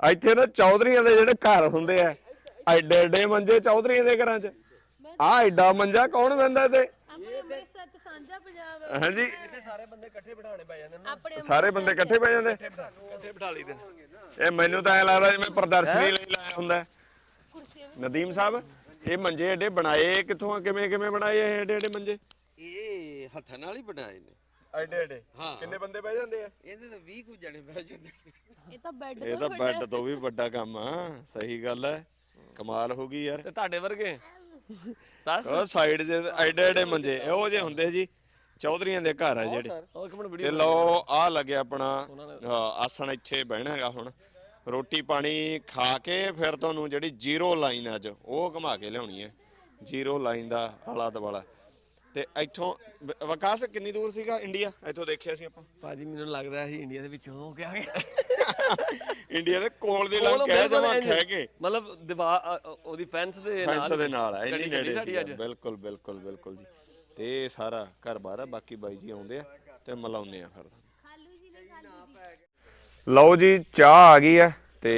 ਇੱਥੇ ਨਾ ਚੌਧਰੀਆਂ ਦੇ ਜਿਹੜੇ ਘਰ ਹੁੰਦੇ ਆ ਐਡੇ ਐਡੇ ਮੰਜੇ ਚੌਧਰੀਆਂ ਦੇ ਘਰਾਂ 'ਚ। ਆ ਐਡਾ ਮੰਜਾ ਕੌਣ ਬੰਦਾ ਤੇ ਆਪਣੇ ਅੰਮ੍ਰਿਤਸਰ ਚ ਸਾਂਝਾ ਪੰਜਾਬ ਹਾਂਜੀ। ਇੱਥੇ ਸਾਰੇ ਬੰਦੇ ਇਕੱਠੇ ਬਿਠਾਣੇ ਪੈ ਜਾਂਦੇ ਨੇ ਆਪਣੇ ਸਾਰੇ ਬੰਦੇ ਇਕੱਠੇ ਬਹਿ ਜਾਂਦੇ? ਇਕੱਠੇ ਬਿਠਾ ਲਈਦੇ ਇਹ ਮੈਨੂੰ ਤਾਂ ਐ ਲੱਗਦਾ ਜਿਵੇਂ ਪ੍ਰਦਰਸ਼ਨੀ ਲਈ ਲਾਇਆ ਹੁੰਦਾ। ਨਦੀਮ ਸਾਹਿਬ ਇਹ ਮੰਜੇ ਐਡੇ ਬਣਾਏ ਕਿੱਥੋਂ ਆ? ਕਿਵੇਂ ਕਿਵੇਂ ਬਣਾਏ ਇਹ ਐਡੇ ਐਡੇ ਮੰਜੇ? ਇਹ ਹੱਥਾਂ ਨਾਲ ਹੀ ਬਣਾਏ ਨੇ। ਐਡੇ ਐਡੇ ਹਾਂ। ਕਿੰਨੇ ਬੰਦੇ ਬਹਿ ਜਾਂਦੇ ਆ? ਇਹਦੇ ਤਾਂ 20 ਕੁ ਜਣੇ ਬਹਿ ਜਾਂਦੇ ਨੇ। ਇਹ ਤਾਂ ਬੈੱਡ ਇਹ ਤਾਂ ਬੈੱਡ ਤੋਂ ਵੀ ਵੱਡਾ ਕੰਮ ਆ। ਸਹੀ ਗੱਲ ਹੈ ਕਮਾਲ ਹੋ ਗਈ ਯਾਰ। ਤੇ ਤੁਹਾਡੇ ਵਰਗੇ? ਦੱਸ। ਉਹ ਸਾਈਡ ਦੇ ਐਡੇ ਐਡੇ ਮੰਜੇ। ਇਹੋ ਜਿਹੇ ਹੁੰਦੇ ਜੀ ਚੌਧਰੀਆਂ ਦੇ ਘਰ ਆ ਜਿਹੜੇ। ਉਹ ਇੱਕ ਮਿੰਟ ਤੇ ਵੀਡੀਓ ਲਓ ਆ ਲੱਗਿਆ ਆਪਣਾ ਆਸਣ ਇੱਥੇ ਬਹਿਣਾ ਹੈਗਾ ਹੁਣ। ਰੋਟੀ ਪਾਣੀ ਖਾ ਕੇ ਫਿਰ ਤੁਹਾਨੂੰ ਜਿਹੜੀ ਜ਼ੀਰੋ ਲਾਈਨ ਅੱਜ ਉਹ ਘੁਮਾ ਕੇ ਲਿਆਉਣੀ ਹੈ ਜ਼ੀਰੋ ਲਾਈਨ ਦਾ ਆਲਾ ਦਵਾਲਾ ਤੇ ਇੱਥੋਂ ਵ- ਵਿਕਾਸ ਕਿੰਨੀ ਦੂਰ ਸੀਗਾ ਇੰਡੀਆ? ਇੱਥੋਂ ਦੇਖਿਆ ਸੀ ਆਪਾਂ। ਭਾਜੀ ਮੈਨੂੰ ਲੱਗਦਾ ਸੀ ਇੰਡੀਆ ਦੇ ਵਿੱਚੋਂ ਹੋ ਕੇ ਆ ਗਏ ਇੰਡੀਆ ਦੇ ਕੋਲ ਦੇ ਕੋਲੋਂ ਲੰਘ ਕੇ ਬਿਲਕੁਲ ਜਮਾ ਇੰਝ। ਖਹਿ ਕੇ ਮਤਲਬ ਦੀਵਾਰ ਉਹਦੀ ਫੈਂਸ ਦੇ ਨਾਲ ਫੈਂਸ ਦੇ ਨਾਲ ਆ ਇੰਨੀ ਗੱਡੀ ਨੇੜੇ ਸਾਡੀ ਸੀ ਅੱਜ। ਬਿਲਕੁਲ ਬਿਲਕੁਲ ਬਿਲਕੁਲ ਜੀ। ਤੇ ਇਹ ਸਾਰਾ ਘਰ ਬਾਹਰ ਆ ਬਾਕੀ ਬਾਈ ਜੀ ਆਉਂਦੇ ਆ ਤੇ ਮਿਲਾਉਂਦੇ ਆ ਫਿਰ। ਖਾਲੂ ਜੀ ਨੇ ਖਾਲੂ ਜੀ ਲਓ ਜੀ ਚਾਹ ਆ ਗਈ ਹੈ ਤੇ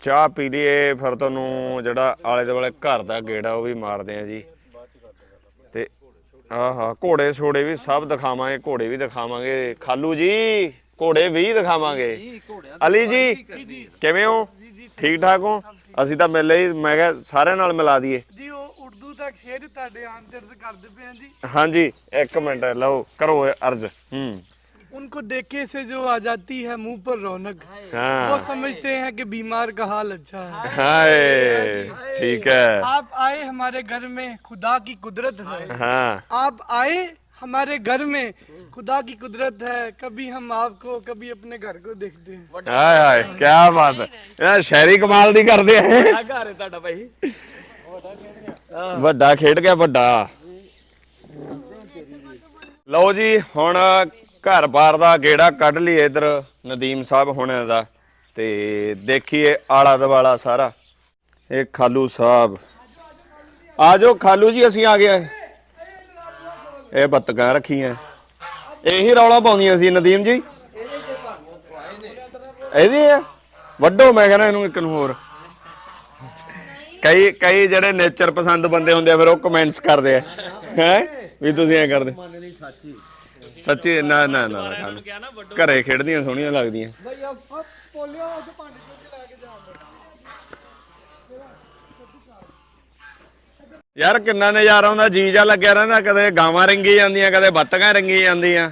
ਚਾਹ ਪੀ ਲਈਏ ਫਿਰ ਤੁਹਾਨੂੰ ਜਿਹੜਾ ਆਲੇ ਦੁਆਲੇ ਘਰ ਦਾ ਗੇੜਾ ਉਹ ਵੀ ਮਾਰਦੇ ਆ ਜੀ। ਆਹਾ ਘੋੜੇ ਛੋੜੇ ਵੀ ਸਭ ਦਿਖਾਵਾਂਗੇ ਘੋੜੇ ਵੀ ਦਿਖਾਵਾਂਗੇ। ਖਾਲੂ ਜੀ ਘੋੜੇ ਵੀ ਦਿਖਾਵਾਂਗੇ। ਅਲੀ ਜੀ ਕਿਵੇਂ ਹੋ? ਠੀਕ। ਠਾਕ ਹੋ? ਅਸੀਂ ਤਾਂ ਮਿਲੇ ਹੀ ਮੈਂ ਕਿਹਾ ਸਾਰਿਆਂ ਨਾਲ ਮਿਲਾ ਦਈਏ। ਜੀ ਉਹ ਉਰਦੂ ਤੱਕ ਸ਼ੇਰ ਤੁਹਾਡੇ ਆਂਦਰ ਕਰਦੇ ਪਏ ਜੀ। ਹਾਂਜੀ ਇੱਕ ਮਿੰਟ ਲਓ ਕਰੋ ਅਰਜ਼। ਹੂੰ। उनको देखे से जो आ जाती है मुंह पर रौनक वो ਹਾਂ समझते हैं कि बीमार का हाल अच्छा है ਹਾਏ ਠੀਕ ਹੈ आप आए हमारे घर में खुदा की कुदरत है ਹਾਂ आप आए हमारे घर में खुदा की कुदरत है कभी हम आपको कभी अपने घर को देखते हैं ਹਾਏ ਹਾਏ ਕੀ ਬਾਤ ਹੈ ਇਹ ਸ਼ਾਇਰੀ ਕਮਾਲ ਦੀ ਕਰਦੇ ਆ ਆ ਘਰ ਹੈ ਤੁਹਾਡਾ ਭਾਈ ਵੱਡਾ ਖੇਡ ਗਿਆ ਵੱਡਾ ਲਓ ਜੀ ਹੁਣ ਘਰ-ਬਾਰ ਦਾ ਗੇੜਾ ਕੱਢ ਲਈਏ ਇਧਰ ਨਦੀਮ ਸਾਹਿਬ ਹੁਣਾਂ ਦਾ ਤੇ ਦੇਖੀਏ ਆਲਾ ਦਵਾਲਾ ਸਾਰਾ। ਇਹ ਖਾਲੂ ਸਾਹਿਬ। ਆਜੋ ਖਾਲੂ ਜੀ, ਅਸੀਂ ਆ ਗਏ ਇਹ ਬੱਤਕਾਂ ਰੱਖੀਆਂ। ਇਹੀ ਰੌਲਾ ਪਾਉਂਦੀਆਂ ਸੀ ਨਦੀਮ ਜੀ। ਇਹਦੀ ਆ? ਵੱਡੋ, ਮੈਂ ਕਹਿੰਦਾ ਇਹਨੂੰ ਇੱਕ ਨੂੰ ਹੋਰ। ਕਈ ਕਈ ਜਿਹੜੇ ਨੇਚਰ ਪਸੰਦ ਬੰਦੇ ਹੁੰਦੇ ਆ, ਫਿਰ ਉਹ ਕਮੈਂਟਸ ਕਰਦੇ ਆ। ਹੈ? ਵੀ ਤੁਸੀਂ ਐ ਕਰਦੇ। ਸੱਚੀ ਸੱਚੀ ਨਾ ਨਾ ਨਾ ਘਰੇ ਖੇਡਦੀਆਂ ਸੋਹਣੀਆਂ ਲੱਗਦੀਆਂ। ਬਈ ਆ ਪੋਲਿਓ ਉਹ ਤੇ ਭਾਂਡੇ ਚੁੱਕ ਲੈ ਕੇ ਜਾਉਂਦਾ ਯਾਰ ਕਿੰਨਾ ਨਜ਼ਾਰਾ ਆਉਂਦਾ ਜੀ ਜਾ ਲੱਗਿਆ ਰਹਿੰਦਾ ਕਦੇ ਗਾਵਾਂ ਰੰਗੀ ਜਾਂਦੀਆਂ ਕਦੇ ਬੱਤਕਾਂ ਰੰਗੀ ਜਾਂਦੀਆਂ।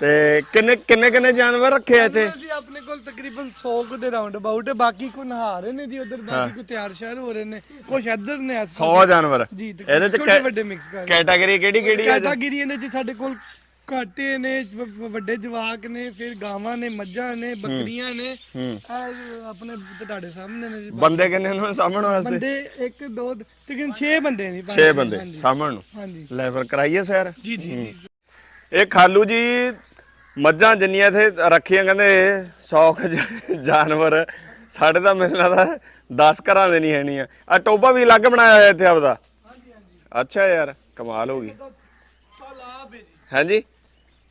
ਤੇ ਕਿੰਨੇ ਕਿੰਨੇ ਕਿੰਨੇ ਜਾਨਵਰ ਰੱਖੇ ਇੱਥੇ? ਜੀ ਆਪਣੇ ਕੋਲ ਤਕਰੀਬਨ 100 ਕੁ ਦੇ ਰਾਉਂਡ ਅਬਾਊਟ ਬਾਕੀ ਕੋ ਨਹਾ ਰਹੇ ਨੇ ਜੀ ਉਧਰ ਬਾਕੀ ਕੋ ਤਿਆਰ ਸ਼ਹਿਰ ਹੋ ਰਹੇ ਨੇ ਕੁਛ ਇੱਧਰ ਨੇ 100 ਜਾਨਵਰ। ਇਹਦੇ ਚ ਛੋਟੇ ਵੱਡੇ ਮਿਕਸ ਕਰ ਕੈਟਾਗਰੀ ਕਿਹੜੀ ਕਿਹੜੀ ਹੈ ਕੈਟਾਗਰੀ ਇਹਦੇ ਚ ਸਾਡੇ ਕੋਲ ਕਾਟੇ ਨੇ ਵ- ਵ- ਵੱਡੇ ਜਵਾਕ ਨੇ ਫਿਰ ਗਾਵਾਂ ਨੇ ਮੱਝਾਂ ਨੇ ਬੱਕਰੀਆਂ ਨੇ। ਇਹ ਆਪਣੇ ਤੁਹਾਡੇ ਸਾਹਮਣੇ ਨੇ ਜੀ। ਬੰਦੇ ਕਿੰਨੇ ਨੂੰ ਸਾਹਮਣ ਵਾਸਤੇ? ਬੰਦੇ 1 2 ਤਕਰੀਬਨ 6 ਬੰਦੇ ਨੇ 6 ਬੰਦੇ ਸਾਹਮਣ ਨੂੰ? ਹਾਂਜੀ। ਲੈ ਫਿਰ ਕਰਾਈਏ ਸੈਰ? ਜੀ ਜੀ ਜੀ ਇਹ ਖਾਲੂ ਜੀ ਮੱਝਾਂ ਜਿੰਨੀਆਂ ਇੱਥੇ ਰੱਖੀਆਂ ਕਹਿੰਦੇ 100 ਕੁ ਜ- ਜਾਨਵਰ ਸਾਡੇ ਤਾਂ ਮੈਨੂੰ ਲੱਗਦਾ 10 ਘਰਾਂ ਦੇ ਨਹੀਂ ਹੈਣੀਆਂ। ਆ ਟੋਬਾ ਵੀ ਅਲੱਗ ਬਣਾਇਆ ਹੋਇਆ ਇੱਥੇ ਆਪਦਾ। ਅੱਛਾ ਯਾਰ ਕਮਾਲ ਹੋ ਗਈ। ਤਾਲਾਬ ਹੈ ਜੀ। ਹਾਂਜੀ?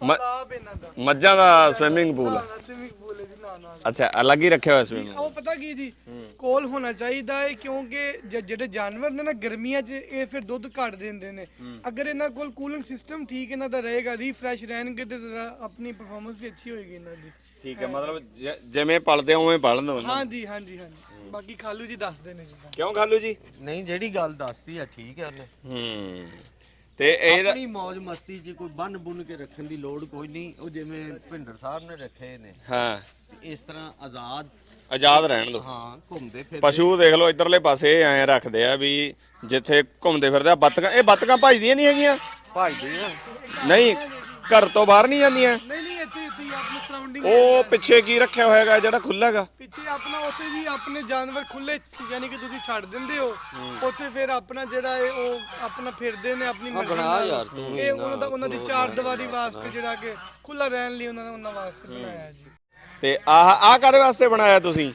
ਮ- ਤਾਲਾਬ ਇਹਨਾਂ ਦਾ। ਮੱਝਾਂ ਦਾ ਸਵਿਮਿੰਗ ਪੂਲ ਸਵਿਮਿੰਗ ਪੂਲ ਹੈ ਜੀ ਨਾ ਨਾ ਅੱਛਾ ਅਲੱਗ ਹੀ ਰੱਖਿਆ ਹੋਇਆ ਸਵਿਮਿੰਗ ਉਹ ਪਤਾ ਕੀ ਜੀ ਕੋਲ ਹੋਣਾ ਚਾਹੀਦਾ ਹੈ ਕਿਉਂਕਿ ਜ- ਜਿਹੜੇ ਜਾਨਵਰ ਨੇ ਨਾ ਗਰਮੀਆਂ 'ਚ ਇਹ ਫਿਰ ਦੁੱਧ ਘੱਟ ਦਿੰਦੇ ਨੇ। ਅਗਰ ਇਹਨਾਂ ਕੋਲ ਕੂਲਿੰਗ ਸਿਸਟਮ ਠੀਕ ਇਹਨਾਂ ਦਾ ਰਹੇਗਾ ਰੀਫਰੈਸ਼ ਰਹਿਣਗੇ ਤੇ ਜ਼ਰਾ ਆਪਣੀ ਪਰਫਾਰਮੈਂਸ ਵੀ ਅੱਛੀ ਹੋਏਗੀ ਇਹਨਾਂ ਦੀ। ਠੀਕ ਹੈ ਮਤਲਬ ਜ- ਜਿਵੇਂ ਪਲਦੇ ਉਵੇਂ ਪਲ ਦੋ ਹਾਂਜੀ ਹਾਂਜੀ ਹਾਂਜੀ। ਬਾਕੀ ਖਾਲੂ ਜੀ ਦੱਸਦੇ ਨੇ ਜੀ। ਕਿਉਂ ਖਾਲੂ ਜੀ? ਨਹੀਂ ਜਿਹੜੀ ਗੱਲ ਦੱਸਦੀ ਆ ਠੀਕ ਹੈ ਉਹਨੇ। ਹੂੰ। ਤੇ ਇਹਦਾ ਆਪਣੀ ਮौज ਮਸਤੀ 'ਚ ਕੋਈ ਬੰਨ ਬੁੰਨ ਕੇ ਰੱਖਣ ਦੀ ਲੋੜ ਕੋਈ ਨਹੀਂ। ਉਹ ਜਿਵੇਂ ਭਿੰਡਰ ਸਾਹਿਬ ਨੇ ਰੱਖੇ ਨੇ। ਹਾਂ। ਤੇ ਇਸ ਤਰ੍ਹਾਂ ਆਜ਼ਾਦ ਆਜ਼ਾਦ ਰਹਿਣ ਦੋ ਹਾਂ ਘੁੰਮਦੇ ਫਿਰ ਪਸ਼ੂ ਦੇਖ ਲਓ ਇਧਰਲੇ ਪਾਸੇ ਐਂ ਰੱਖਦੇ ਆ ਵੀ ਜਿੱਥੇ ਘੁੰਮਦੇ ਫਿਰਦੇ ਆ ਬੱਤਕਾਂ ਇਹ ਬੱਤਕਾਂ ਭਜਦੀਆਂ ਨਹੀਂ ਹੈਗੀਆਂ? ਆ। ਨਹੀਂ ਘਰ ਤੋਂ ਬਾਹਰ ਨਹੀਂ ਜਾਂਦੀਆਂ? ਨਹੀਂ ਨਹੀਂ ਇੱਥੇ ਇੱਥੇ ਹੀ ਆਪਣੀ ਸਰਾਊਂਡਿੰਗ ਉਹ ਪਿੱਛੇ ਕੀ ਰੱਖਿਆ ਹੋਇਆ ਹੈਗਾ ਜਿਹੜਾ ਖੁੱਲ੍ਹਾ ਹੈਗਾ ਪਿੱਛੇ ਆਪਣਾ ਉੱਥੇ ਜੀ ਆਪਣੇ ਜਾਨਵਰ ਖੁੱਲੇ ਯਾਨੀ ਕਿ ਤੁਸੀਂ ਛੱਡ ਦਿੰਦੇ ਹੋ। ਉੱਥੇ ਫਿਰ ਆਪਣਾ ਜਿਹੜਾ ਹੈ ਉਹ ਆਪਣਾ ਫਿਰਦੇ ਨੇ ਆਪਣੀ ਮਰਜ਼ੀ ਬਣਾ ਨਾਲ। ਯਾਰ ਤੂੰ ਇਹ ਉਹਨਾਂ ਦਾ ਉਹਨਾਂ ਦੀ ਚਾਰ ਦੀਵਾਰੀ ਵਾਸਤੇ। ਜਿਹੜਾ ਕਿ ਖੁੱਲਾ ਰਹਿਣ ਲਈ ਉਹਨਾਂ ਨੇ ਉਹਨਾਂ ਵਾਸਤੇ ਬਣਾਇਆ ਜੀ। ਤੇ ਆਹ ਆਹ ਕਾਹਦੇ ਵਾਸਤੇ ਬਣਾਇਆ ਤੁਸੀਂ?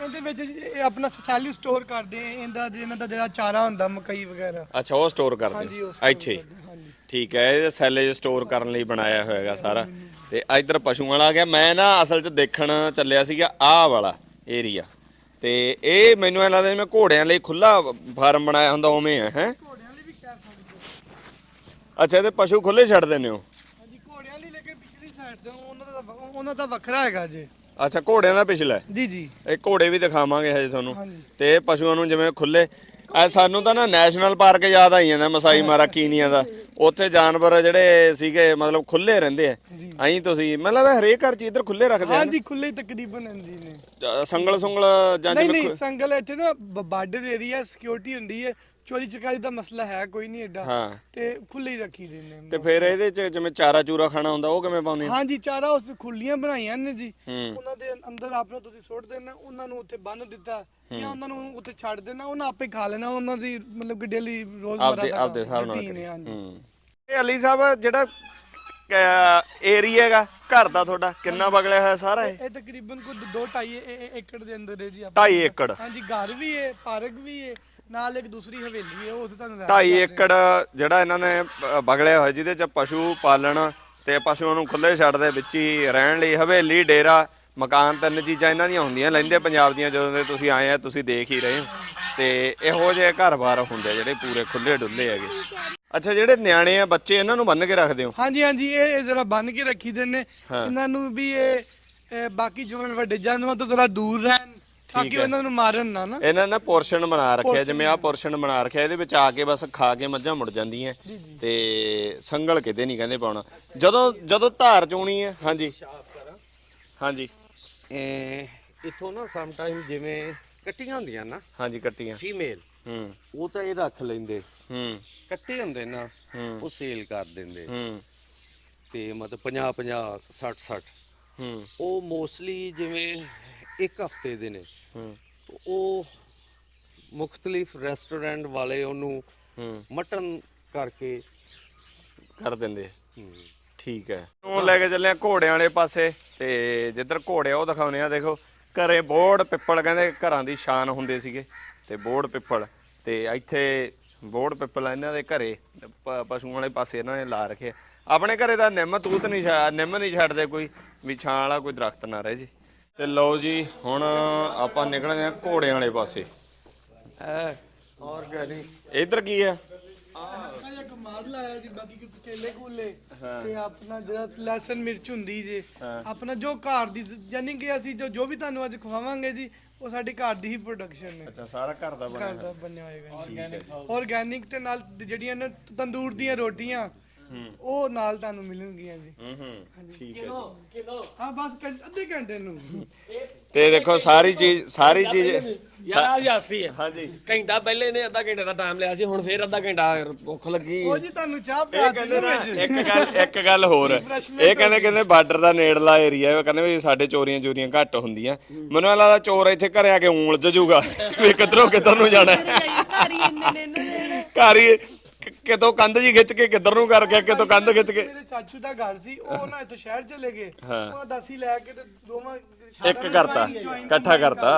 ਇਹਦੇ ਵਿੱਚ ਇਹ ਆਪਣਾ ਸੈਲੀ ਸਟੋਰ ਕਰਦੇ ਆ। ਇਹਦਾ ਇਹਨਾਂ ਦਾ ਜਿਹੜਾ ਚਾਰਾ ਹੁੰਦਾ ਮਕਈ ਵਗੈਰਾ। ਅੱਛਾ ਉਹ ਸਟੋਰ ਹਾਂਜੀ ਕਰਦੇ ਉਹ store ਇੱਥੇ ਹੀ। ਕਰਦੇ, ਹਾਂਜੀ ਠੀਕ ਹੈ ਇਹ ਸੈਲੇਜ ਸਟੋਰ ਕਰਨ ਲਈ ਬਣਾਇਆ ਹੋਇਆਗਾ ਸਾਰਾ। ਤੇ ਇੱਧਰ ਪਸ਼ੂਆਂ ਵਾਲਾ ਆ ਗਿਆ। ਮੈਂ ਨਾ ਅਸਲ 'ਚ ਦੇਖਣ ਚੱਲਿਆ ਸੀਗਾ ਆਹ ਵਾਲਾ ਏਰੀਆ ਤੇ ਇਹ ਮੈਨੂੰ ਐ ਲੱਗਦਾ ਜਿਵੇਂ ਘੋੜਿਆਂ ਲਈ ਖੁੱਲਾ ਫਾਰਮ ਬਣਾਇਆ ਹੁੰਦਾ ਉਵੇਂ ਹੈ ਹੈ? ਘੋੜਿਆਂ ਲਈ ਵੀ ਕਹਿ ਸਕਦੇ ਅੱਛਾ ਇਹਦੇ ਪਸ਼ੂ ਖੁੱਲੇ ਛੱਡ ਦਿੰਦੇ ਹੋ? ਹਾਂਜੀ ਘੋੜਿਆਂ ਲਈ ਲੇਕਿਨ ਪਿਛਲੀ ਸਾਈਡ ਤੇ ਉਹਨਾਂ ਦਾ ਵ- ਉਹਨਾਂ ਦਾ ਵੱਖਰਾ ਹੈਗਾ ਜੀ। ਅੱਛਾ ਘੋੜਿਆਂ ਦਾ ਪਿਛਲਾ? ਹੈ। ਜੀ ਜੀ। ਇਹ ਘੋੜੇ ਵੀ ਦਿਖਾਵਾਂਗੇ ਹਜੇ ਤੁਹਾਨੂੰ। ਹਾਂਜੀ। ਤੇ ਪਸ਼ੂਆਂ ਨੂੰ ਜਿਵੇਂ ਖੁੱਲੇ ਐ ਸਾਨੂੰ ਤਾਂ ਨਾ ਨੈਸ਼ਨਲ ਪਾਰਕ ਯਾਦ ਆਈ ਜਾਂਦਾ ਮਸਾਈ ਮਾਰਾ ਕੀਨੀਆ ਦਾ। ਉੱਥੇ ਜਾਨਵਰ ਜਿਹੜੇ ਸੀਗੇ ਮਤਲਬ ਖੁੱਲੇ ਰਹਿੰਦੇ ਆ ਐਂ ਤੁਸੀਂ ਮੈਨੂੰ ਲੱਗਦਾ ਹਰੇਕ ਘਰ ਚ ਇੱਧਰ ਖੁੱਲੇ ਰੱਖਦੇ ਆ ਹਾਂਜੀ ਖੁੱਲੇ ਤਕਰੀਬਨ ਹੁੰਦੀ ਨੇ। ਸੰਗਲ ਸੁੰਗਲ ਜਾਂ ਨਹੀਂ ਜਿਵੇਂ ਨਹੀਂ ਸੰਗਲ ਇੱਥੇ ਨਾ ਬਾਰਡਰ ਏਰੀਆ ਸਿਕਿਉਰਿਟੀ ਹੁੰਦੀ ਹੈ ਚੋਰੀ ਚਕਾਰੀ ਦਾ ਮਸਲਾ ਹੈ ਕੋਈ ਨਹੀਂ ਐਡਾ। ਹਾਂ। ਤੇ ਖੁੱਲੇ ਹੀ ਰੱਖੀ ਦੇ ਨੇ ਤੇ ਫਿਰ ਇਹਦੇ ਚ ਜਿਵੇਂ ਚਾਰਾ ਚੂਰਾ ਖਾਣਾ ਹੁੰਦਾ ਉਹ ਕਿਵੇਂ ਪਾਉਂਦੇ ਆ? ਹਾਂਜੀ ਚਾਰਾ ਉਸ ਖੁੱਲੀਆਂ ਬਣਾਈਆਂ ਨੇ ਜੀ। ਹੂੰ। ਉਹਨਾਂ ਦੇ ਅੰਦਰ ਆਪਣਾ ਤੁਸੀਂ ਸੁੱਟ ਦੇਣਾ ਉਹਨਾਂ ਨੂੰ ਉੱਥੇ ਬੰਨ ਦਿੱਤਾ ਜਾਂ ਉਹਨਾਂ ਨੂੰ ਉੱਥੇ ਛੱਡ ਦੇਣਾ ਉਹਨਾਂ ਆਪੇ ਖਾ ਲੈਣਾ ਉਹਨਾਂ ਦੀ ਮਤਲਬ ਕਿ ਡੇਲੀ ਰੋਜ਼ਮਰਰਾ ਆਪਦੇ ਦਾ ਆਪਦੇ ਹਿਸਾਬ ਨਾਲ routine। ਹੈ, ਹਾਂਜੀ। ਹੂੰ। ਇਹ ਅਲੀ ਸਾਹਿਬ ਜਿਹੜਾ ਏਰੀਆ ਹੈਗਾ ਘਰ ਦਾ ਤੁਹਾਡਾ ਕਿੰਨਾ ਬਗਲਿਆ ਹੋਇਆ ਸਾਰਾ ਇਹ ਇਹ? ਤਕਰੀਬਨ ਕੋਈ 2.5 ਏਕੜ ਦੇ ਅੰਦਰ ਹੈ ਜੀ ਆਪਣਾ। ਢਾਈ ਏਕੜ। ਹਾਂਜੀ ਘਰ ਵੀ ਹੈ ਪਾਰਕ ਵੀ ਹੈ ਨਾਲ ਇੱਕ ਦੂਸਰੀ ਹਵੇਲੀ ਹੈ ਉਹ ਤੁਹਾਨੂੰ ਰਹਿ- ਢਾਈ ਏਕੜ ਜਿਹੜਾ ਇਹਨਾਂ ਨੇ ਬਗਲਿਆ ਹੋਇਆ ਜਿਹਦੇ ਚ ਪਸ਼ੂ ਪਾਲਣ ਤੇ ਪਸ਼ੂਆਂ ਨੂੰ ਖੁੱਲੇ ਛੱਡਦੇ ਵਿੱਚ ਹੀ ਰਹਿਣ ਲਈ ਹਵੇਲੀ ਡੇਰਾ ਮਕਾਨ ਤਿੰਨ ਚੀਜ਼ਾਂ ਇਹਨਾਂ ਦੀਆਂ ਹੁੰਦੀਆਂ ਲੈਂਦੇ ਪੰਜਾਬ ਦੀਆਂ ਜਦੋਂ ਦੇ ਤੁਸੀਂ ਆਏ ਆ ਤੁਸੀਂ ਦੇਖ ਹੀ ਰਹੇ ਹੋ। ਤੇ ਇਹੋ ਜਿਹੇ ਘਰ-ਬਾਰ ਹੁੰਦੇ ਜਿਹੜੇ ਪੂਰੇ ਖੁੱਲੇ ਡੁੱਲੇ ਹੈਗੇ। ਅੱਛਾ ਜਿਹੜੇ ਨਿਆਣੇ ਆ ਬੱਚੇ ਇਹਨਾਂ ਨੂੰ ਬੰਨ ਕੇ ਰੱਖਦੇ ਹੋ? ਹਾਂਜੀ ਹਾਂਜੀ ਇਹ ਜ਼ਰਾ ਬੰਨ ਕੇ ਰੱਖੀ ਦੇ ਨੇ। ਇਹਨਾਂ ਨੂੰ ਵੀ ਇਹ ਇਹ ਬਾਕੀ ਜੋ ਵੱਡੇ ਜਾਨਵਰਾਂ ਤੋਂ ਜ਼ਰਾ ਦੂਰ ਰਹਿਣ ਤਾਂ ਕਿ ਉਹਨਾਂ ਨੂੰ ਮਾਰਨ ਨਾ ਨਾ। ਇਹਨਾਂ ਨੇ ਪੋਰਸ਼ਨ ਬਣਾ ਰੱਖਿਆ ਜਿਵੇਂ ਆਹ ਪੋਰਸ਼ਨ ਬਣਾ ਰੱਖਿਆ ਇਹਦੇ ਵਿੱਚ ਆ ਕੇ ਬਸ ਖਾ ਕੇ ਮੱਝਾਂ ਮੁੜ ਜਾਂਦੀਆਂ। ਤੇ ਸੰਗਲ ਕਿਤੇ ਨਹੀਂ ਕਹਿੰਦੇ ਪਾਉਣਾ। ਜਦੋਂ ਜਦੋਂ ਧਾਰ ਚੋਣੀ ਹੈ ਹਾਂਜੀ। ਹਾਂਜੀ। ਇਹ ਇੱਥੋਂ ਨਾ ਸਮ ਟਾਈਮ ਜਿਵੇਂ ਕੱਟੀਆਂ ਹੁੰਦੀਆਂ ਨਾ ਹਾਂਜੀ ਕੱਟੀਆਂ। ਫੀਮੇਲ ਹੂੰ। ਉਹ ਤਾਂ ਇਹ ਰੱਖ ਲੈਂਦੇ। ਹੂੰ। ਕੱਟੇ ਹੁੰਦੇ ਨਾ ਹੂੰ। ਉਹ ਸੇਲ ਕਰ ਦਿੰਦੇ। ਹੂੰ। ਤੇ ਮਤਲਬ 50 50 60 60 ਹੂੰ। ਉਹ ਮੋਸਟਲੀ ਜਿਵੇਂ ਇੱਕ ਹਫ਼ਤੇ ਦੇ ਨੇ। ਤੇ ਉਹ ਮੁxtਲਿਫ ਰੈਸਟੋਰੈਂਟ ਵਾਲੇ ਉਹਨੂੰ ਹੂੰ। ਮਟਨ ਕਰਕੇ ਕਰ ਦਿੰਦੇ ਠੀਕ ਹੈ। ਉਹ ਲੈ ਕੇ ਚੱਲੇ ਆ ਘੋੜਿਆਂ ਵਾਲੇ ਪਾਸੇ ਤੇ ਜਿੱਧਰ ਘੋੜੇ ਆ ਉਹ ਦਿਖਾਉਨੇ ਆ। ਦੇਖੋ ਘਰੇ ਬੋੜ ਪਿੱਪਲ ਕਹਿੰਦੇ ਘਰਾਂ ਦੀ ਸ਼ਾਨ ਹੁੰਦੇ ਸੀਗੇ ਤੇ ਬੋੜ ਪਿੱਪਲ ਤੇ ਇੱਥੇ ਬੋੜ ਪਿੱਪਲ ਇਹਨਾਂ ਦੇ ਘਰੇ ਪ- ਪਸ਼ੂਆਂ ਵਾਲੇ ਪਾਸੇ ਇਹਨਾਂ ਨੇ ਲਾ ਰੱਖੇ ਆ। ਆਪਣੇ ਘਰੇ ਤਾਂ ਨਿੰਮ ਤੂਤ ਨਹੀਂ ਛਾ- ਨਿੰਮ ਨਹੀਂ ਛੱਡਦੇ ਕੋਈ ਵੀ ਛਾਂ ਵਾਲਾ ਕੋਈ ਦਰਖਤ ਨਾ ਰਹੇ ਜੀ। ਤੇ ਲਓ ਜੀ ਹੁਣ ਆਪਾਂ ਨਿਕਲਦੇ ਆ ਘੋੜਿਆਂ ਵਾਲੇ ਪਾਸੇ। ਇਹ ਆਰਗੈਨਿਕ ਇੱਧਰ ਕੀ ਆ ਹਲਕਾ ਜਿਹਾ ਕਮਾਦ ਲਾਇਆ ਜੀ ਬਾਕੀ ਕਿ ਕੇਲੇ ਕੂਲੇ। ਤੇ ਆਪਣਾ ਜਿਹੜਾ ਲਸਣ ਮਿਰਚ ਹੁੰਦੀ ਜੇ ਆਪਣਾ ਜੋ ਘਰ ਦੀ ਯਾਨੀ ਕਿ ਅਸੀਂ ਜੋ ਜੋ ਵੀ ਤੁਹਾਨੂੰ ਅੱਜ ਖਵਾਵਾਂਗੇ ਜੀ ਉਹ ਸਾਡੇ ਘਰ ਦੀ ਹੀ ਪ੍ਰੋਡਕਸ਼ਨ ਹੈ। ਅੱਛਾ ਸਾਰਾ ਘਰ ਦਾ ਘਰ ਦਾ ਬਣਿਆ ਹੋਏਗਾ ਆਰਗੈਨਿਕ ਆਰਗੈਨਿਕ ਤੇ ਨਾਲ ਜਿਹੜੀਆਂ ਨੇ ਤੰਦੂਰ ਦੀਆਂ ਰੋਟੀਆਂ ਉਹ ਨਾਲ ਤੁਹਾਨੂੰ ਮਿਲਣਗੀਆਂ ਜੀ। ਹੂੰ ਹੂੰ ਠੀਕ ਹੈ ਹਾਂ ਬਸ ਘੰ- ਅੱਧੇ ਘੰਟੇ ਨੂੰ। ਤੇ ਦੇਖੋ ਸਾਰੀ ਚੀਜ਼ ਸਾਰੀ ਚੀਜ਼ ਯਾਰ ਆ ਜਾਸੀ ਹੈ ਹਾਂਜੀ। ਘੰਟਾ ਪਹਿਲੇ ਨੇ ਅੱਧਾ ਘੰਟੇ ਦਾ ਟਾਈਮ ਲਿਆ ਸੀ ਹੁਣ ਫੇਰ ਅੱਧਾ ਘੰਟਾ ਭੁੱਖ ਲੱਗੀ। ਉਹ ਜੀ ਤੁਹਾਨੂੰ ਚਾਹ ਪਿਆ ਇਹ ਕਹਿੰਦੇ ਨਾ ਦਿੱਤੀ ਇੱਕ ਗੱਲ ਇੱਕ ਗੱਲ ਹੋਰ। ਇਹ ਕਹਿੰਦੇ ਕਹਿੰਦੇ ਬਾਰਡਰ ਦਾ ਨੇੜਲਾ ਏਰੀਆ ਹੈ ਕਹਿੰਦੇ ਵੀ ਸਾਡੇ ਚੋਰੀਆਂ ਚੋਰੀਆਂ ਘੱਟ ਹੁੰਦੀਆਂ। ਮੈਨੂੰ ਐਂ ਲੱਗਦਾ ਚੋਰ ਇੱਥੇ ਘਰੇ ਆ ਕੇ ਉਂਲਝ ਜੂਗਾ ਵੀ ਕਿੱਧਰੋਂ ਕਿੱਧਰ ਨੂੰ ਜਾਣਾ। ਹੈ। ਘਰ ਹੀ ਕਿਤੋਂ ਕੰਧ ਜੀ ਖਿੱਚ ਕੇ ਕਿੱਧਰ ਨੂੰ ਕਰ ਗਿਆ ਕਿਤੋਂ ਕੰਧ ਖਿੱਚ ਕੇ। ਮੇਰੇ ਚਾਚੂ ਦਾ ਘਰ ਸੀ ਉਹ ਨਾ ਇੱਥੋਂ ਸ਼ਹਿਰ ਚਲੇ ਗਏ। ਹਾਂ। ਉਹ ਦਸੀ ਲੈ ਕੇ ਤੇ ਦੋਵਾਂ ਇੱਕ ਕਰਤਾ ਇਕੱਠਾ ਕਰਤਾ।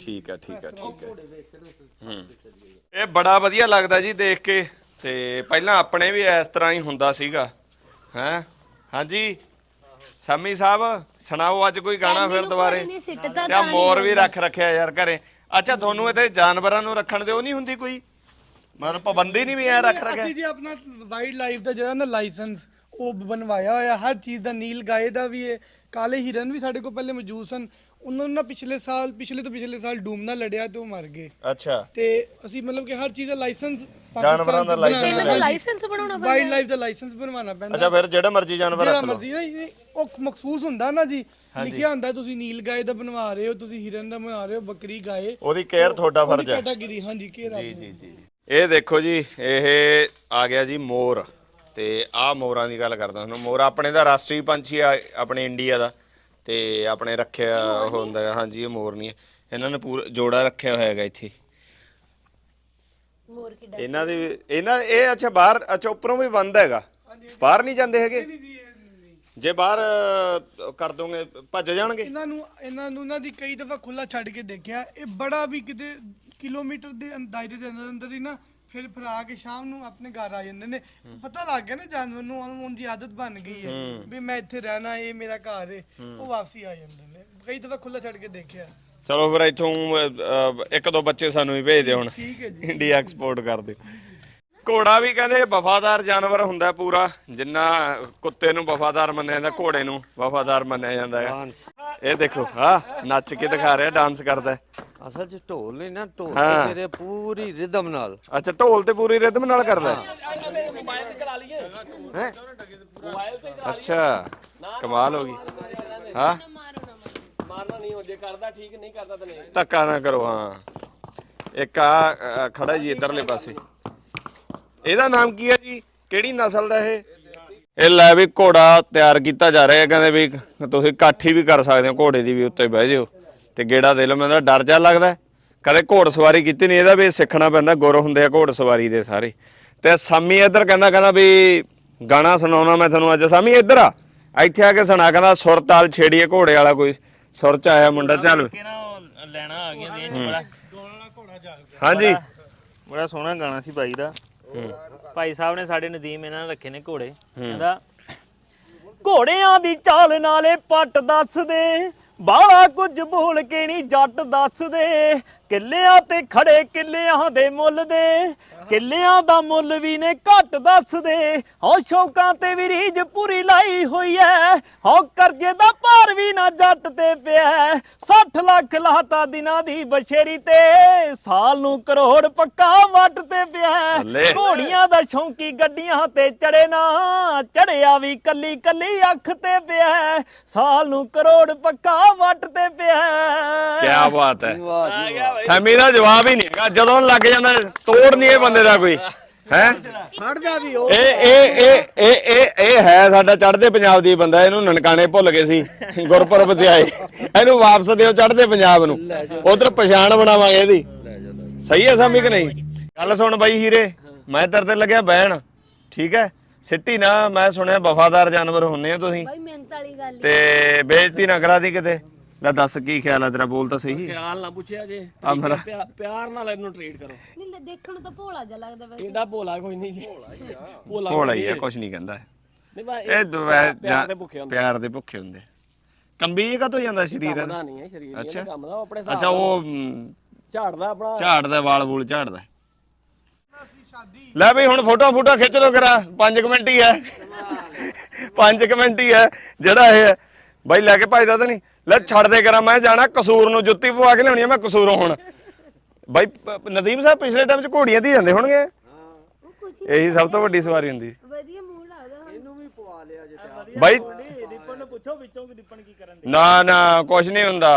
ਠੀਕ ਹੈ ਠੀਕ ਹੈ ਠੀਕ ਹੈ। ਹੂੰ ਇਹ ਬੜਾ ਵਧੀਆ ਲੱਗਦਾ ਜੀ ਦੇਖ ਕੇ ਤੇ ਪਹਿਲਾਂ ਆਪਣੇ ਵੀ ਇਸ ਤਰ੍ਹਾਂ ਹੀ ਹੁੰਦਾ ਸੀਗਾ ਹੈ? ਹਾਂਜੀ? ਸਾਮੀ ਸਾਹਿਬ ਸੁਣਾਓ ਅੱਜ ਕੋਈ ਗਾਣਾ ਫਿਰ ਦੁਬਾਰੇ? ਨਹੀਂ ਸਿੱਟਦਾ ਤੇ ਆਹ ਮੋਰ ਵੀ ਰੱਖ ਰੱਖਿਆ ਯਾਰ ਘਰੇ। ਅੱਛਾ ਤੁਹਾਨੂੰ ਇੱਥੇ ਜਾਨਵਰਾਂ ਨੂੰ ਰੱਖਣ ਦੇ ਉਹ ਨਹੀਂ ਹੁੰਦੀ ਕੋਈ? ਮਤਲਬ ਪਾਬੰਦੀ ਨਹੀਂ ਵੀ ਐ ਰੱਖ ਰੱਖਿਆ। ਅਸੀਂ ਜੀ ਆਪਣਾ ਵਾਈਲਡ ਲਾਈਫ ਦਾ ਜਿਹੜਾ ਨਾ ਲਾਇਸੈਂਸ ਉਹ ਬਣਵਾਇਆ ਹੋਇਆ ਹਰ ਚੀਜ਼ ਦਾ ਨੀਲ ਗਾਏ ਦਾ ਵੀ ਹੈ ਕਾਲੇ ਹਿਰਨ ਵੀ ਸਾਡੇ ਕੋਲ ਪਹਿਲੇ ਮੌਜੂਦ ਸਨ। ਉਹਨਾਂ ਨੂੰ ਨਾ ਪਿਛਲੇ ਸਾਲ ਪਿਛਲੇ ਤੋਂ ਪਿਛਲੇ ਸਾਲ ਡੂਮ ਨਾਲ ਲੜਿਆ ਤੇ ਉਹ ਮਰ ਗਏ। ਅੱਛਾ। ਤੇ ਅਸੀਂ ਮਤਲਬ ਕਿ ਹਰ ਚੀਜ਼ ਦਾ ਲਾਇਸੈਂਸ ਜਾਨਵਰਾਂ ਦਾ ਇਹਨਾਂ ਦਾ ਲਾਇਸੈਂਸ ਬਣਾਉਣਾ ਪੈਂਦਾ। ਵਾਈਲਡ ਲਾਈਫ ਦਾ ਲਾਇਸੈਂਸ ਬਣਵਾਉਣਾ ਪੈਂਦਾ। ਅੱਛਾ ਫਿਰ ਜਿਹੜਾ ਮਰਜ਼ੀ ਜਾਨਵਰ ਜਿਹੜਾ ਰੱਖ ਲਓ। ਮਰਜ਼ੀ ਨਾ ਇਹ- ਉਹ ਮਖਸੂਸ ਹੁੰਦਾ ਨਾ ਜੀ। ਲਿਖਿਆ ਹੁੰਦਾ ਤੁਸੀਂ ਨੀਲ ਗਾਏ ਦਾ ਬਣਵਾ ਰਹੇ ਹੋ ਤੁਸੀਂ ਹਿਰਨ ਦਾ ਬਣਾ ਰਹੇ ਹੋ ਬੱਕਰੀ ਗਾਏ। ਉਹਦੀ ਕੇਅਰ ਤੁਹਾਡਾ ਫਰਜ਼ ਹੈ। ਕੈਟਾਗਰੀ ਹਾਂਜੀ ਘੇਰਾ ਜੀ ਜੀ ਜੀ। ਇਹ ਦੇਖੋ ਜੀ ਇਹ ਆ ਗਿਆ ਜੀ ਮੋਰ। ਤੇ ਆਹ ਮੋਰਾਂ ਦੀ ਗੱਲ ਕਰਦਾ ਤੁਹਾਨੂੰ। ਮੋਰ ਆਪਣੇ ਦਾ ਰਾਸ਼ਟਰੀ ਪੰਛੀ ਆ ਆਪਣੇ ਇੰਡੀਆ ਦਾ। ਤੇ ਆਪਣੇ ਰੱਖਿਆ ਹੁੰਦਾ ਹੈ, ਹਾਂਜੀ ਇਹ ਮੋਰ ਨਹੀਂ ਹੈ। ਇਹਨਾਂ ਨੇ ਪੂਰਾ ਜੋੜਾ ਰੱਖਿਆ ਹੋਇਆ ਹੈਗਾ ਇੱਥੇ। ਮੋਰ ਕਿੱਡਾ ਇਹਨਾਂ ਦੇ ਇਹਨਾਂ ਇਹ ਅੱਛਾ ਬਾਹਰ ਅੱਛਾ ਉੱਪਰੋਂ ਵੀ ਬੰਦ ਹੈਗਾ। ਬਾਹਰ ਨਹੀਂ ਜਾਂਦੇ ਹੈਗੇ? ਜੇ ਬਾਹਰ ਕਰ ਦੋਗੇ ਭੱਜ ਜਾਣਗੇ? ਇਹਨਾਂ ਨੂੰ ਇਹਨਾਂ ਨੂੰ ਨਾ ਦੀ ਕਈ ਦਫਾ ਖੁੱਲਾ ਛੱਡ ਕੇ ਦੇਖਿਆ। ਇਹ ਬੜਾ ਵੀ ਕਿਤੇ ਕਿਲੋਮੀਟਰ ਦੇ ਅੰ- ਦਾਇਰੇ ਦੇ ਅੰਦਰ ਅੰਦਰ ਹੀ ਨਾ ਫਿਰ ਫਰਾ ਕੇ ਸ਼ਾਮ ਨੂੰ ਆਪਣੇ ਘਰ ਆ ਜਾਂਦੇ ਨੇ। ਪਤਾ ਲੱਗ ਗਿਆ ਨਾ ਜਾਨਵਰ ਨੂੰ ਉਹਨੂੰ ਉਹਦੀ ਆਦਤ ਬਣ ਗਈ ਹੈ ਵੀ ਮੈਂ ਇੱਥੇ ਰਹਿਣਾ ਇਹ ਮੇਰਾ ਘਰ ਹੈ। ਉਹ ਵਾਪਸੀ ਆ ਜਾਂਦੇ ਨੇ। ਕਈ ਦਫਾ ਖੁੱਲਾ ਛੱਡ ਕੇ ਦੇਖਿਆ। ਚਲੋ ਫਿਰ ਇੱਥੋਂ ਇੱਕ ਦੋ ਬੱਚੇ ਸਾਨੂੰ ਵੀ ਭੇਜ ਦਿਓ ਹੁਣ। ਠੀਕ ਹੈ ਜੀ। ਇੰਡੀਆ ਐਕਸਪੋਰਟ ਕਰ ਦਿਓ ਘੋੜਾ ਵੀ ਕਹਿੰਦੇ ਵਫਾਦਾਰ ਜਾਨਵਰ ਹੁੰਦਾ ਪੂਰਾ ਜਿੰਨਾ ਕੁੱਤੇ ਨੂੰ ਵਫਾਦਾਰ ਮੰਨਿਆ ਜਾਂਦਾ ਘੋੜੇ ਨੂੰ ਵਫਾਦਾਰ ਮੰਨਿਆ ਜਾਂਦਾ ਹੈ ਡਾਂਸ ਇਹ ਦੇਖੋ ਹਾਂ ਨੱਚ ਕੇ ਦਿਖਾ ਰਿਹਾ ਡਾਂਸ ਕਰਦਾ। ਹੈ। ਅਸਲ 'ਚ ਢੋਲ ਨਹੀਂ ਨਾ ਢੋਲ ਹਾਂ। ਮੇਰੇ ਪੂਰੀ ਰਿਦਮ ਨਾਲ। ਅੱਛਾ ਢੋਲ ਤੇ ਪੂਰੀ ਰਿਦਮ ਨਾਲ ਕਰਦਾ। ਹੈ। ਮੋਬਾਈਲ ਤੇ ਚਲਾ ਲਈਏ ਹੈ ਮੋਬਾਈਲ ਤੇ ਚਲਾ ਅੱਛਾ ਕਮਾਲ ਹੋ ਗਈ। ਹਾਂ। ਮਾਰਨਾ ਨਹੀਂ ਹੋ ਜੇ ਕਰਦਾ ਠੀਕ ਨਹੀਂ ਕਰਦਾ ਤਾਂ ਨਹੀਂ ਧੱਕਾ ਨਾ ਕਰੋ ਹਾਂ। ਇੱਕ ਆ ਅ, ਖੜਾ ਜੀ ਇਧਰਲੇ ਪਾਸੇ। ਇਹਦਾ ਨਾਮ ਕੀ ਹੈ ਜੀ? ਕਿਹੜੀ ਨਸਲ ਦਾ ਇਹ? ਇਹ ਲੈ ਵੀ ਘੋੜਾ ਤਿਆਰ ਕੀਤਾ ਜਾ ਰਿਹਾ ਹੈ ਕਹਿੰਦੇ ਵੀ ਤੁਸੀਂ ਕਾਠੀ ਵੀ ਕਰ ਸਕਦੇ ਹੋ ਘੋੜੇ ਦੀ ਵੀ ਉੱਤੇ ਬਹਿ ਜਿਓ। ਤੇ ਗੇੜਾ ਦੇ ਲਓ ਮੈਨੂੰ ਤਾਂ ਡਰ ਜਾ ਲੱਗਦਾ। ਕਦੇ ਘੋੜ ਸਵਾਰੀ ਕੀਤੀ ਨਹੀਂ ਇਹਦਾ ਵੀ ਸਿੱਖਣਾ ਪੈਂਦਾ ਗੁਰ ਹੁੰਦੇ ਆ ਘੋੜ ਸਵਾਰੀ ਦੇ ਸਾਰੇ। ਤੇ ਸਾਮੀ ਇੱਧਰ ਕਹਿੰਦਾ ਕਹਿੰਦਾ ਵੀ ਗਾਣਾ ਸੁਣਾਉਣਾ ਮੈਂ ਤੁਹਾਨੂੰ ਅੱਜ। ਸਾਮੀ ਇੱਧਰ ਆ। ਇੱਥੇ ਆ ਕੇ ਸੁਣਾ ਕਹਿੰਦਾ ਸੁਰ ਤਾਲ ਛੇੜੀਏ ਘੋੜੇ ਵਾਲਾ ਕੋਈ ਸੁਰ ਚ ਆਇਆ ਮੁੰਡਾ ਚੱਲ। ਲੈਣਾ ਆ ਗਿਆ ਚ ਬੜਾ ਹਾਂਜੀ। ਬੜਾ ਸੋਹਣਾ ਗਾਣਾ ਸੀ ਭਾਈ ਦਾ। ਭਾਈ ਸਾਹਿਬ ਨੇ ਸਾਡੇ ਨਦੀਮ ਇਹਨਾਂ ਨੇ ਰੱਖੇ ਨੇ ਘੋੜੇ। ਕਹਿੰਦਾ ਘੋੜਿਆਂ ਦੀ ਚਾਲ ਨਾਲੇ ਪੱਟ ਦੱਸ ਦੇ ਬਾਹਲਾ ਕੁਝ ਬੋਲ ਕੇ ਨਹੀਂ ਜੱਟ ਦੱਸ ਦੇ। ਕਿੱਲਿਆਂ ਤੇ ਖੜੇ ਕਿੱਲਿਆਂ ਦੇ ਮੁੱਲ ਦੇ ਕਿੱਲਿਆਂ ਦਾ ਮੁੱਲ ਵੀ ਨੇ ਘੱਟ ਦੱਸ ਦੇ। ਹੋ ਸ਼ੌਕਾਂ ਤੇ ਵੀ ਰੀਝ ਪੂਰੀ ਲਾਈ ਹੋਈ ਐ ਹੋ ਕਰਜ਼ੇ ਦਾ ਭਾਰ ਵੀ ਨਾ ਜੱਟ ਤੇ ਪਿਆ 60 ਲੱਖ ਲਾਤਾ ਦਿਨਾਂ ਦੀ ਬਸ਼ੇਰੀ ਤੇ ਸਾਲ ਨੂੰ ਕਰੋੜ ਪੱਕਾ ਵੱਟ ਤੇ ਪਿਆ। ਘੋੜੀਆਂ ਦਾ ਸ਼ੌਂਕੀ ਗੱਡੀਆਂ ਤੇ ਚੜੇ ਨਾ ਚੜਿਆ ਵੀ ਕੱਲੀ ਕੱਲੀ ਅੱਖ ਤੇ ਪਿਆ ਸਾਲ ਨੂੰ ਕਰੋੜ ਪੱਕਾ ਵੱਟ ਤੇ ਪਿਆ ਕੀ ਬਾਤ ਹੈ ਵਾਹ ਜੀ ਵਾਹ। ਸੈਮੀ ਦਾ ਜਵਾਬ ਹੀ ਨਹੀਂ ਹੈਗਾ। ਜਦੋਂ ਲੱਗ ਜਾਂਦਾ ਤੋੜ ਨਹੀਂ ਇਹ ਬੰਦੇ ਦਾ ਕੋਈ। ਹੈ? ਖੜਦਾ ਵੀ ਉਹ। ਇਹ ਇਹ ਇਹ ਇਹ ਇਹ ਇਹ ਹੈ ਸਾਡਾ ਚੜ੍ਹਦੇ ਪੰਜਾਬ ਦੀ ਬੰਦਾ ਇਹਨੂੰ ਨਨਕਾਣੇ ਭੁੱਲ ਗਏ ਸੀ ਗੁਰਪੁਰਬ ਤੇ ਆਏ। ਇਹਨੂੰ ਵਾਪਸ ਦਿਓ ਚੜ੍ਹਦੇ ਪੰਜਾਬ ਨੂੰ। ਉਧਰ ਪਛਾਣ ਬਣਾਵਾਂਗੇ ਇਹਦੀ। ਸਹੀ ਹੈ ਸਾਮੀ ਕਿ ਨਹੀਂ? ਗੱਲ ਸੁਣ ਬਾਈ ਹੀਰੇ ਮੈਂ ਤੇਰੇ ਤੇ ਲੱਗਿਆ ਬਹਿਣ ਠੀਕ ਹੈ? ਸਿੱਟੀ ਨਾ ਮੈਂ ਸੁਣਿਆ ਵਫਾਦਾਰ ਜਾਨਵਰ ਹੁੰਨੇ ਆ ਤੁਸੀਂ। ਬਾਈ ਮਿਹਨਤ ਵਾਲੀ ਗੱਲ। ਤੇ ਬੇਇੱਜ਼ਤੀ ਨਾ ਕਰਾ ਦੀ ਕਿਤੇ। ਲੈ ਦੱਸ ਕੀ ਖਿਆਲ ਆ ਤੇਰਾ? ਬੋਲ ਤਾਂ ਸਹੀ। ਖਿਆਲ ਨਾ ਪੁੱਛਿਆ ਜੇ। ਆ ਮੇਰਾ ਪਿਆ- ਪਿਆਰ ਨਾਲ ਇਹਨੂੰ ਟ੍ਰੀਟ ਕਰੋ। ਨਹੀਂ ਲੈ, ਦੇਖਣ ਨੂੰ ਤਾਂ ਭੋਲਾ ਜਿਹਾ ਲੱਗਦਾ ਵੈਸੇ। ਇਹਦਾ ਭੋਲਾ ਕੋਈ ਨਹੀਂ ਜੀ। ਭੋਲਾ ਭੋਲਾ ਹੀ ਹੈ ਕੁਝ ਨਹੀਂ ਕਹਿੰਦਾ। ਨਹੀਂ ਬਾ ਇਹ ਦੁਆ- ਪਿਆਰ ਦੇ ਭੁੱਖੇ ਹੁੰਦੇ। ਪਿਆਰ ਦੇ ਭੁੱਖੇ ਹੁੰਦੇ। ਕੰਬੀ ਕਾ ਤੋਂ ਜਾਂਦਾ ਸਰੀਰ ਇਹਦਾ? ਪਤਾ ਨਹੀਂ ਹੈ ਸਰੀਰ ਅੱਛਾ। ਇਹਦਾ ਕੰਮ ਦਾ ਉਹ ਆਪਣੇ ਹਿਸਾਬ ਅੱਛਾ ਉਹ ਮ, ਝਾੜਦਾ ਆਪਣਾ। ਝਾੜਦਾ ਵਾਲ ਵੂਲ ਝਾੜਦਾ ਲੈ ਬਈ ਹੁਣ ਫੋਟੋ ਫੋਟੋ ਖਿੱਚ ਲੋ ਕਰਾ। 5 ਮਿੰਟ ਹੀ ਹੈ। 5 ਮਿੰਟ ਹੀ ਹੈ। ਜਿਹੜਾ ਇਹ ਹੈ। ਬਾਈ ਲੈ ਕੇ ਭਜਦਾ ਤਾਂ ਨਹੀਂ। ਲੈ ਛੱਡ ਦੇ ਕਰਾਂ ਮੈਂ ਜਾਣਾ ਕਸੂਰ ਨੂੰ ਜੁੱਤੀ ਪਵਾ ਕੇ ਲਿਆਉਣੀ ਆ ਮੈਂ ਕਸੂਰੋਂ ਹੁਣ। ਬਾਈ ਨਦੀਮ ਸਾਹਿਬ ਪਿਛਲੇ ਟਾਈਮ ਚ ਘੋੜੀਆਂ ਦੀ ਜਾਂਦੇ ਹੋਣਗੇ। ਕੁਝ ਇਹੀ ਸਭ ਤੋਂ ਵੱਡੀ ਸਵਾਰੀ ਹੁੰਦੀ। ਵਧੀਆ ਮੂਡ ਲੱਗਦਾ ਹੁਣ। ਬਾਈ ਰਿਪਨ ਨੂੰ ਪੁੱਛੋ ਵਿੱਚੋਂ ਕਿ ਰਿਪਨ ਕੀ ਕਰਨ ਨਾ ਨਾ ਕੁਛ ਨਹੀਂ ਹੁੰਦਾ।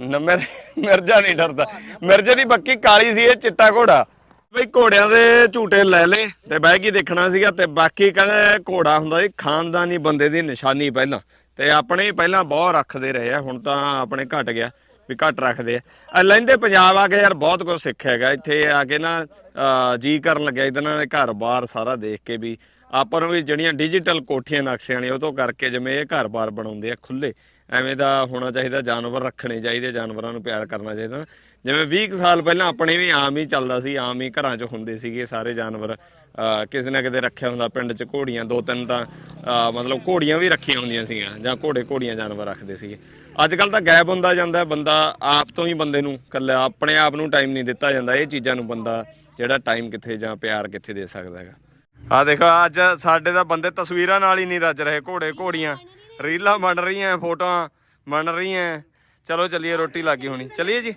ਨਾ ਮਿਰ ਮਿਰਜਾ ਨਹੀਂ ਡਰਦਾ। ਮਿਰਜੇ ਦੀ ਬੱਕੀ ਕਾਲੀ ਸੀ ਇਹ ਚਿੱਟਾ ਘੋੜਾ। ਬਈ ਘੋੜਿਆਂ ਦੇ ਝੂਟੇ ਲੈ ਲੇ ਤੇ ਬਹਿ ਕੇ ਦੇਖਣਾ ਸੀਗਾ ਤੇ ਬਾਕੀ ਕਹਿੰਦੇ ਘੋੜਾ ਹੁੰਦਾ ਸੀ ਖਾਨਦਾਨੀ ਬੰਦੇ ਦੀ ਨਿਸ਼ਾਨੀ ਪਹਿਲਾਂ। ਤੇ ਆਪਣੇ ਪਹਿਲਾਂ ਬਹੁਤ ਰੱਖਦੇ ਰਹੇ ਆ ਹੁਣ ਤਾਂ ਆਪਣੇ ਘਟ ਗਿਆ ਵੀ ਘੱਟ ਰੱਖਦੇ ਆ। ਲੈਂਦੇ ਪੰਜਾਬ ਆ ਕੇ ਯਾਰ ਬਹੁਤ ਕੁਝ ਸਿੱਖਿਆ ਹੈਗਾ ਇੱਥੇ ਆ ਕੇ ਨਾ ਅਹ, ਜੀ ਕਰਨ ਲੱਗਿਆ ਇਹਨਾਂ ਦੇ ਘਰ-ਬਾਰ ਸਾਰਾ ਦੇਖ ਕੇ ਵੀ ਆਪਾਂ ਨੂੰ ਵੀ ਜਿਹੜੀਆਂ ਡਿਜੀਟਲ ਕੋਠੀਆਂ ਨਕਸ਼ਿਆਂ ਨੇ ਉਹ ਤੋਂ ਕਰਕੇ ਜਿਵੇਂ ਇਹ ਘਰ-ਬਾਰ ਬਣਾਉਂਦੇ ਆ ਖੁੱਲੇ ਐਵੇਂ ਦਾ ਹੋਣਾ ਚਾਹੀਦਾ ਜਾਨਵਰ ਰੱਖਣੇ ਚਾਹੀਦੇ ਜਾਨਵਰਾਂ ਨੂੰ ਪਿਆਰ ਕਰਨਾ ਚਾਹੀਦਾ। ਜਿਵੇਂ 20 ਕੁ ਸਾਲ ਪਹਿਲਾਂ ਆਪਣੇ ਵੀ ਆਮ ਹੀ ਚੱਲਦਾ ਸੀ, ਆਮ ਹੀ ਘਰਾਂ 'ਚ ਹੁੰਦੇ ਸੀਗੇ ਸਾਰੇ ਜਾਨਵਰ। ਕਿਸੇ ਨਾ ਕਿਤੇ ਰੱਖਿਆ ਹੁੰਦਾ ਪਿੰਡ 'ਚ ਘੋੜੀਆਂ, ਦੋ ਤਿੰਨ ਤਾਂ ਮਤਲਬ ਘੋੜੀਆਂ ਵੀ ਰੱਖੀਆਂ ਹੁੰਦੀਆਂ ਸੀਗੀਆਂ, ਜਾਂ ਘੋੜੇ ਘੋੜੀਆਂ ਜਾਨਵਰ ਰੱਖਦੇ ਸੀਗੇ। ਅੱਜ ਕੱਲ ਤਾਂ ਗਾਇਬ ਹੁੰਦਾ ਜਾਂਦਾ ਬੰਦਾ ਆਪ ਤੋਂ ਹੀ ਬੰਦੇ ਨੂੰ ਕੱਲਾ, ਆਪਣੇ ਆਪ ਨੂੰ ਟਾਈਮ ਨਹੀਂ ਦਿੱਤਾ ਜਾਂਦਾ, ਇਹ ਚੀਜ਼ਾਂ ਨੂੰ ਬੰਦਾ ਜਿਹੜਾ ਟਾਈਮ ਕਿੱਥੇ ਜਾਂ ਪਿਆਰ ਕਿੱਥੇ ਦੇ ਸਕਦਾ ਹੈਗਾ। ਆ ਦੇਖੋ, ਅੱਜ ਸਾਡੇ ਤਾਂ ਬੰਦੇ ਤਸਵੀਰਾਂ ਨਾਲ ਹੀ ਨਹੀਂ ਰੱਜ ਰਹੇ, ਘੋੜੇ ਘੋੜੀਆਂ, ਰੀਲਾਂ ਬਣ ਰਹੀਆਂ, ਫੋਟੋਆਂ ਬਣ ਰਹੀਆਂ। ਚਲੋ ਚੱਲੀਏ, ਰੋਟੀ ਲੱਗੀ ਹੋਣੀ। ਚਲਿਏ ਜੀ?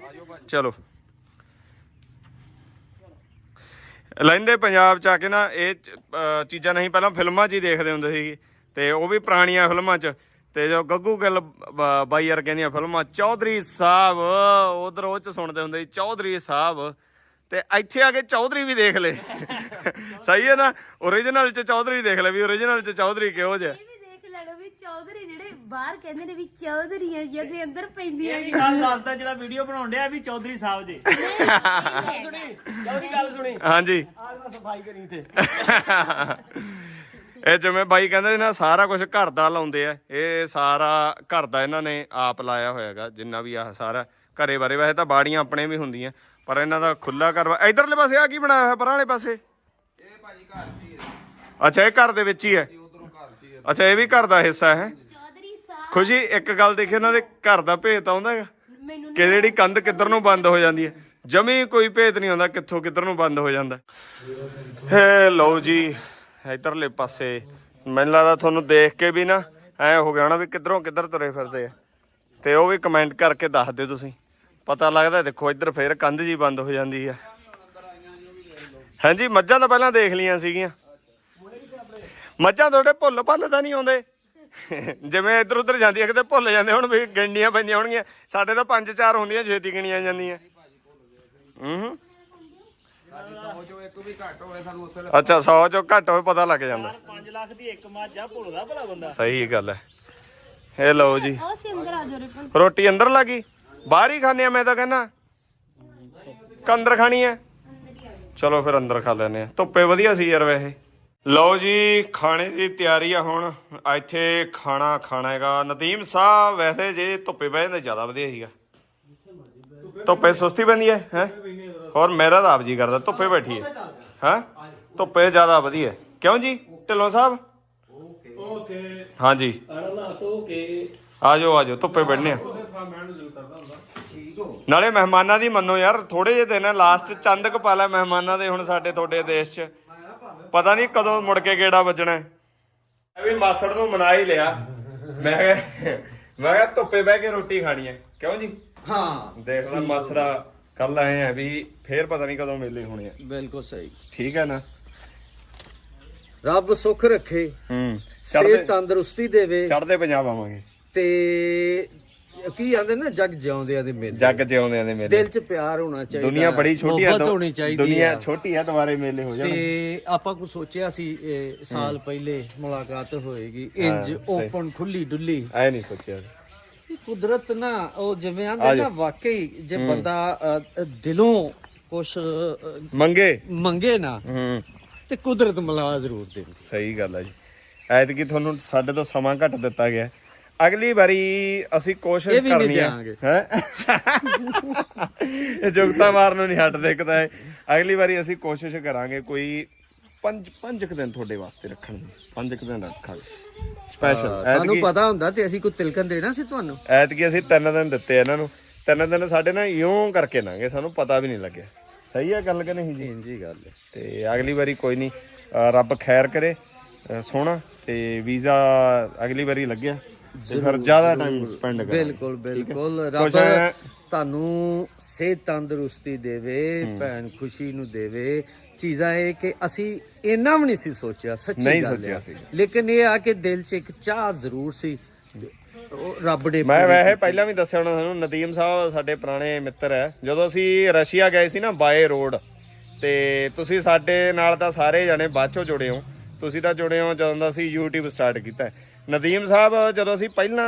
ਚਲੋ। ਲੈਂਦੇ ਪੰਜਾਬ ਚ ਆ ਕੇ ਨਾ, ਇਹ ਚੀਜ਼ਾਂ ਨਹੀਂ, ਪਹਿਲਾਂ ਫਿਲਮਾਂ 'ਚ ਹੀ ਦੇਖਦੇ ਹੁੰਦੇ ਸੀ ਤੇ ਉਹ ਵੀ ਪੁਰਾਣੀਆਂ ਫਿਲਮਾਂ 'ਚ। ਤੇ ਜੋ ਗੱਗੂ ਗਿੱਲ ਬਾਈ ਵਰਗਿਆਂ ਦੀਆਂ ਫਿਲਮਾਂ, ਚੌਧਰੀ ਸਾਹਿਬ, ਉਧਰ ਉਹ 'ਚ ਸੁਣਦੇ ਹੁੰਦੇ ਸੀ, ਚੌਧਰੀ ਸਾਹਿਬ। ਤੇ ਇੱਥੇ ਆ ਕੇ ਚੌਧਰੀ ਵੀ ਦੇਖ ਲੈ ਸਹੀ ਹੈ ਨਾ? origignal 'ਚ ਚੌਧਰੀ ਦੇਖ ਲੈ ਵੀ origignal 'ਚ ਚੌਧਰੀ ਕਿਹੋ ਜਿਹਾ। ਚੌਧਰੀ ਜਿਹੜੇ ਬਾਹਰ ਕਹਿੰਦੇ ਨੇ ਵੀ ਚੌਧਰੀਆਂ ਜਿਹਦੇ ਅੰਦਰ ਪੈਂਦੀਆਂ ਇਹ ਗੱਲ ਦੱਸਦਾ ਜਿਹੜਾ ਵੀਡੀਓ ਬਣਾਉਣ ਡਿਆ ਵੀ ਚੌਧਰੀ ਸਾਹਿਬ ਜੀ। ਚੌਧਰੀ ਗੱਲ ਸੁਣੀ। ਹਾਂਜੀ। ਆਹ ਸਫ਼ਾਈ ਕਰੀ ਤੇ ਇਹ ਜਿਵੇਂ ਬਾਈ ਕਹਿੰਦੇ ਸੀ ਨਾ ਸਾਰਾ ਕੁਝ ਘਰ ਦਾ ਲਾਉਂਦੇ ਆ। ਇਹ ਸਾਰਾ ਘਰ ਦਾ ਇਹਨਾਂ ਨੇ ਆਪ ਲਾਇਆ ਹੋਇਆਗਾ ਜਿੰਨਾ ਵੀ ਆਹ ਸਾਰਾ। ਘਰੇ ਬਾਰੇ ਵੈਸੇ ਤਾਂ ਬਾੜੀਆਂ ਆਪਣੇ ਵੀ ਹੁੰਦੀਆਂ ਪਰ ਇਹਨਾਂ ਦਾ ਖੁੱਲਾ ਘਰ ਵਾ ਇਧਰਲੇ ਪਾਸੇ ਆ ਕੀ ਬਣਾਇਆ ਹੋਇਆ ਪਰਾਂ ਵਾਲੇ ਪਾਸੇ? ਇਹ ਭਾਜੀ ਘਰ ਚ ਹੀ ਹੈ ਅੱਛਾ ਇਹ ਘਰ ਦੇ ਵਿੱਚ ਹੀ ਹੈ। ਅੱਛਾ ਇਹ ਵੀ ਘਰ ਦਾ ਹਿੱਸਾ ਹੈ। ਚੌਧਰੀ ਸਾਹਿਬ। ਖੁਸ਼ੀ ਇੱਕ ਗੱਲ ਦੇਖੀ ਇਹਨਾਂ ਦੇ ਘਰ ਦਾ ਭੇਤ ਆਉਂਦਾ ਹੈਗਾ? ਮੈਨੂੰ ਕਿ ਜਿਹੜੀ ਕੰਧ ਕਿੱਧਰ ਨੂੰ ਬੰਦ ਹੋ ਜਾਂਦੀ ਹੈ? ਜਮੀ ਕੋਈ ਭੇਤ ਨਹੀਂ ਆਉਂਦਾ ਕਿੱਥੋਂ ਕਿੱਧਰ ਨੂੰ ਬੰਦ ਹੋ ਜਾਂਦਾ। ਹੈ ਲਓ ਜੀ ਇਧਰਲੇ ਪਾਸੇ। ਮੈਨੂੰ ਲੱਗਦਾ ਤੁਹਾਨੂੰ ਦੇਖ ਕੇ ਵੀ ਨਾ ਐ ਹੋ ਗਿਆ ਨਾ ਵੀ ਕਿੱਧਰੋਂ ਕਿੱਧਰ ਤੁਰੇ ਫਿਰਦੇ ਆ। ਤੇ ਉਹ ਵੀ ਕਮੈਂਟ ਕਰਕੇ ਦੱਸ ਦਿਓ ਤੁਸੀਂ। ਪਤਾ ਲੱਗਦਾ ਦੇਖੋ ਇੱਧਰ ਫੇਰ ਕੰਧ ਜੀ ਬੰਦ ਹੋ ਜਾਂਦੀ ਆ। ਹਾਂਜੀ ਮੱਝਾਂ ਤਾਂ ਪਹਿਲਾਂ ਦੇਖ ਲੀਆਂ ਸੀਗੀਆਂ। ਮੱਝਾਂ ਤੁਹਾਡੇ ਭੁੱਲ ਭੱਲ ਤਾਂ ਨਹੀਂ ਆਉਂਦੇ। ਜਿਵੇਂ ਇੱਧਰ ਉੱਧਰ ਜਾਂਦੀਆਂ ਕਿਤੇ ਭੁੱਲ ਜਾਂਦੇ ਹੁਣ ਵੀ ਗਿਣਨੀਆਂ ਪੈਂਦੀਆਂ ਹੋਣਗੀਆਂ। ਸਾਡੇ ਤਾਂ ਪੰਜ ਚਾਰ ਹੁੰਦੀਆਂ ਛੇਤੀ ਗਿਣੀਆਂ ਜਾਂਦੀਆਂ। ਹੂੰ ਸੋਚੋ ਇੱਕ ਵੀ ਘੱਟ ਹੋਵੇ ਸਾਨੂੰ ਉਸ ਵੇਲੇ ਅੱਛਾ 100 ਚੋਂ ਘੱਟ ਹੋਵੇ ਪਤਾ ਲੱਗ ਜਾਂਦਾ। 5 ਲੱਖ ਦੀ ਇੱਕ ਮੱਝ ਆ ਭੁੱਲਦਾ ਭਲਾ ਬੰਦਾ। ਸਹੀ ਗੱਲ ਹੈ। ਇਹ ਲਓ ਜੀ। ਰੋਟੀ ਅੰਦਰ ਲੱਗੀ ਬਾਹਰ ਹੀ ਖਾਣੇ ਆ ਮੈਂ ਤਾਂ ਕਹਿੰਦਾ। ਅੰਦਰ ਖਾਣੀ ਹੈ? ਚਲੋ ਫਿਰ ਅੰਦਰ ਖਾ ਲੈਨੇ ਆ। ਧੁੱਪੇ ਵਧੀਆ ਸੀ ਯਾਰ ਵੈਸੇ। ਲਓ ਜੀ ਖਾਣੇ ਦੀ ਤਿਆਰੀ ਆ ਹੁਣ। ਇੱਥੇ ਖਾਣਾ ਖਾਣਾ ਹੈਗਾ। ਨਦੀਮ ਸਾਹਿਬ ਵੈਸੇ ਜੇ ਧੁੱਪੇ ਬਹਿ ਜਾਂਦੇ ਜ਼ਿਆਦਾ ਵਧੀਆ ਸੀਗਾ। ਧੁੱਪੇ ਸੁਸਤੀ ਪੈਂਦੀ ਹੈ ਹੈ? ਹੋਰ ਮੇਰਾ ਤਾਂ ਆਪ ਜੀ ਕਰਦਾ ਧੁੱਪੇ ਬੈਠੀ ਹੈ। ਹੈ? ਧੁੱਪੇ ਜ਼ਿਆਦਾ ਵਧੀਆ। ਕਿਉਂ ਜੀ? ਢਿੱਲੋਂ ਸਾਹਿਬ? ਓਕੇ। ਹਾਂਜੀ। ਆਜੋ ਆਜੋ ਧੁੱਪੇ ਬੈਠਨੇ ਆ। ਨਾਲੇ ਮਹਿਮਾਨਾਂ ਦੀ ਮੰਨੋ ਯਾਰ ਥੋੜੇ ਜਿਹੇ ਦਿਨ ਲਾਸਟ ਚੰਦ ਕ ਪਾ ਲੈ ਮਹਿਮਾਨਾਂ ਦੇ ਹੁਣ ਸਾਡੇ ਤੁਹਾਡੇ ਦੇਸ਼ 'ਚ। ਪਤਾ ਨਹੀਂ ਕਦੋਂ ਮੁੜ ਕੇ ਗੇੜਾ ਵੱਜਣਾ ਹੈ। ਮੈਂ ਵੀ ਮਾਸੜ ਨੂੰ ਮਨਾ ਹੀ ਲਿਆ। ਮੈਂ ਕਿਹਾ ਮੈਂ ਕਿਹਾ ਧੁੱਪੇ ਬਹਿ ਕੇ ਰੋਟੀ ਖਾਣੀ ਹੈ। ਕਿਉਂ ਜੀ? ਹਾਂ। ਦੇਖ ਲੈ ਮਾਸੜਾ ਕੱਲ ਆਏ ਆ ਵੀ ਫੇਰ ਪਤਾ ਨਹੀਂ ਕਦੋਂ ਮੇਲੇ ਹੋਣੇ ਆ। ਬਿਲਕੁਲ ਸਹੀ। ਠੀਕ ਹੈ ਨਾ? ਰੱਬ ਸੁੱਖ ਰੱਖੇ। ਹੂੰ। ਸਿਹਤ ਚੜਦੇ ਤੰਦਰੁਸਤੀ ਦੇਵੇ। ਚੜਦੇ ਪੰਜਾਬ ਆਵਾਂਗੇ। ਤੇ ਕੀ ਆਂਦੇ ਨਾ ਜਗ ਜਿਉਂਦਿਆਂ ਦੇ ਮੇਲੇ। ਜੱਗ ਜਿਉਂਦੇ ਦੇ ਮੇਲੇ। ਦਿਲ 'ਚ ਪਿਆਰ ਹੋਣਾ ਚਾਹੀਦਾ। ਦੁਨੀਆ ਬੜੀ ਛੋਟੀ ਹੈ ਮੁਹੱਬਤ ਹੋਣੀ ਚਾਹੀਦੀ ਦੁਨੀਆ ਆ। ਛੋਟੀ ਹੈ ਦੁਬਾਰੇ ਮੇਲੇ ਹੋ ਜਾਣ। ਤੇ ਆਪਾਂ ਕੁਝ ਸੋਚਿਆ ਸੀ ਇਹ ਸਾਲ ਪਹਿਲੇ ਮੁਲਾਕਾਤ ਹੋਏਗੀ। ਇੰਜ। ਓਪਨ ਖੁੱਲੀ ਡੁੱਲੀ। ਐ ਨਹੀਂ ਸੋਚਿਆ। ਵੀ ਕੁਦਰਤ ਨਾ ਉਹ ਜਿਵੇਂ ਆਂਦੇ ਨਾ ਵਾਕਈ ਜੇ ਬੰਦਾ ਅ, ਅ, ਦਿਲੋਂ ਕੁਛ ਅ, ਮੰਗੇ। ਮੰਗੇ ਨਾ ਹੂੰ। ਤੇ ਕੁਦਰਤ ਮਿਲਾ ਜ਼ਰੂਰ ਦੇਂਦੀ। ਸਹੀ ਗੱਲ ਹੈ ਜੀ। ਐਤਕੀ ਤੁਹਾਨੂੰ ਸਾਡੇ ਤੋਂ ਸਮਾਂ ਘੱਟ ਦਿੱਤਾ ਗਿਆ। ਅਗਲੀ ਵਾਰੀ ਅਸੀਂ ਕੋਸ਼ਿਸ਼ ਕਰਨੀ ਹੈ। ਹੈ ਜੁਗਤਾ ਮਾਰਨ ਨੂੰ ਨਹੀਂ ਹਟਦੇ ਇੱਕ ਤਾਂ ਇਹ। ਅਗਲੀ ਵਾਰੀ ਅਸੀਂ ਕੋਸ਼ਿਸ਼ ਕਰਾਂਗੇ ਕੋਈ ਪੰਜ ਪੰਜ ਕੁ ਦਿਨ ਤੁਹਾਡੇ ਵਾਸਤੇ ਰੱਖਣ ਦੀ ਪੰਜ ਕੁ ਦਿਨ ਰੱਖਾਂਗੇ। ਸਪੈਸ਼ਲ ਸਾਨੂੰ ਪਤਾ ਹੁੰਦਾ ਤੇ ਅਸੀਂ ਕੋਈ ਤਿਲਕਣ ਦੇਣਾ ਸੀ ਤੁਹਾਨੂੰ? ਐਤਕੀ ਅਸੀਂ ਤਿੰਨ ਦਿਨ ਦਿੱਤੇ ਇਹਨਾਂ ਨੂੰ। ਤਿੰਨ ਦਿਨ ਸਾਡੇ ਨਾਲ ਇਉਂ ਕਰਕੇ ਲੰਘੇ ਸਾਨੂੰ ਪਤਾ ਵੀ ਨਹੀਂ ਲੱਗਿਆ। ਸਹੀ ਹੈ ਗੱਲ ਕਿ ਨਹੀਂ ਜੀ? ਜੀ ਗੱਲ ਹੈ। ਤੇ ਅਗਲੀ ਵਾਰੀ ਕੋਈ ਨਹੀਂ ਰੱਬ ਖੈਰ ਕਰੇ ਸੋਹਣਾ ਤੇ ਵੀਜ਼ਾ ਅਗਲੀ ਵਾਰੀ ਲੱਗਿਆ। ਤੇ ਫਿਰ ਜ਼ਿਆਦਾ ਟਾਈਮ ਸਪੈਂਡ ਕਰਾਂਗੇ। ਬਿਲਕੁਲ ਬਿਲਕੁਲ। ਰੱਬ ਕੁਛ ਐਂ- ਤੁਹਾਨੂੰ ਸਿਹਤ ਤੰਦਰੁਸਤੀ ਦੇਵੇ ਭੈਣ ਖੁਸ਼ੀ ਨੂੰ ਦੇਵੇ। ਚੀਜ਼ਾਂ ਇਹ ਕਿ ਅਸੀਂ ਇੰਨਾ ਵੀ ਨਹੀਂ ਸੀ ਸੋਚਿਆ ਸੱਚੀ ਨਹੀਂ ਗੱਲ ਸੋਚਿਆ ਹੈ। ਸੀ। ਲੇਕਿਨ ਇਹ ਆ ਕਿ ਦਿਲ 'ਚ ਇੱਕ ਚਾਹ ਜ਼ਰੂਰ ਸੀ। ਉਹ ਰੱਬ ਨੇ ਮੈਂ ਵੈਸੇ। ਪਹਿਲਾਂ ਵੀ ਦੱਸਿਆ ਹੋਣਾ ਤੁਹਾਨੂੰ ਨਦੀਮ ਸਾਹਿਬ ਸਾਡੇ ਪੁਰਾਣੇ ਮਿੱਤਰ ਹੈ। ਜਦੋਂ ਅਸੀਂ ਰਸ਼ੀਆ ਗਏ ਸੀ ਨਾ ਬਾਏ ਰੋਡ ਤੇ ਤੁਸੀਂ ਸਾਡੇ ਨਾਲ ਤਾਂ ਸਾਰੇ ਜਣੇ ਬਾਅਦ ਚੋਂ ਜੁੜੇ ਹੋ। ਤੁਸੀਂ ਤਾਂ ਜੁੜੇ ਹੋ ਜਦੋਂ ਦਾ ਅਸੀਂ YouTube ਸਟਾਰਟ ਕੀਤਾ। ਨਦੀਮ ਸਾਹਿਬ ਜਦੋਂ ਅਸੀਂ ਪਹਿਲਾਂ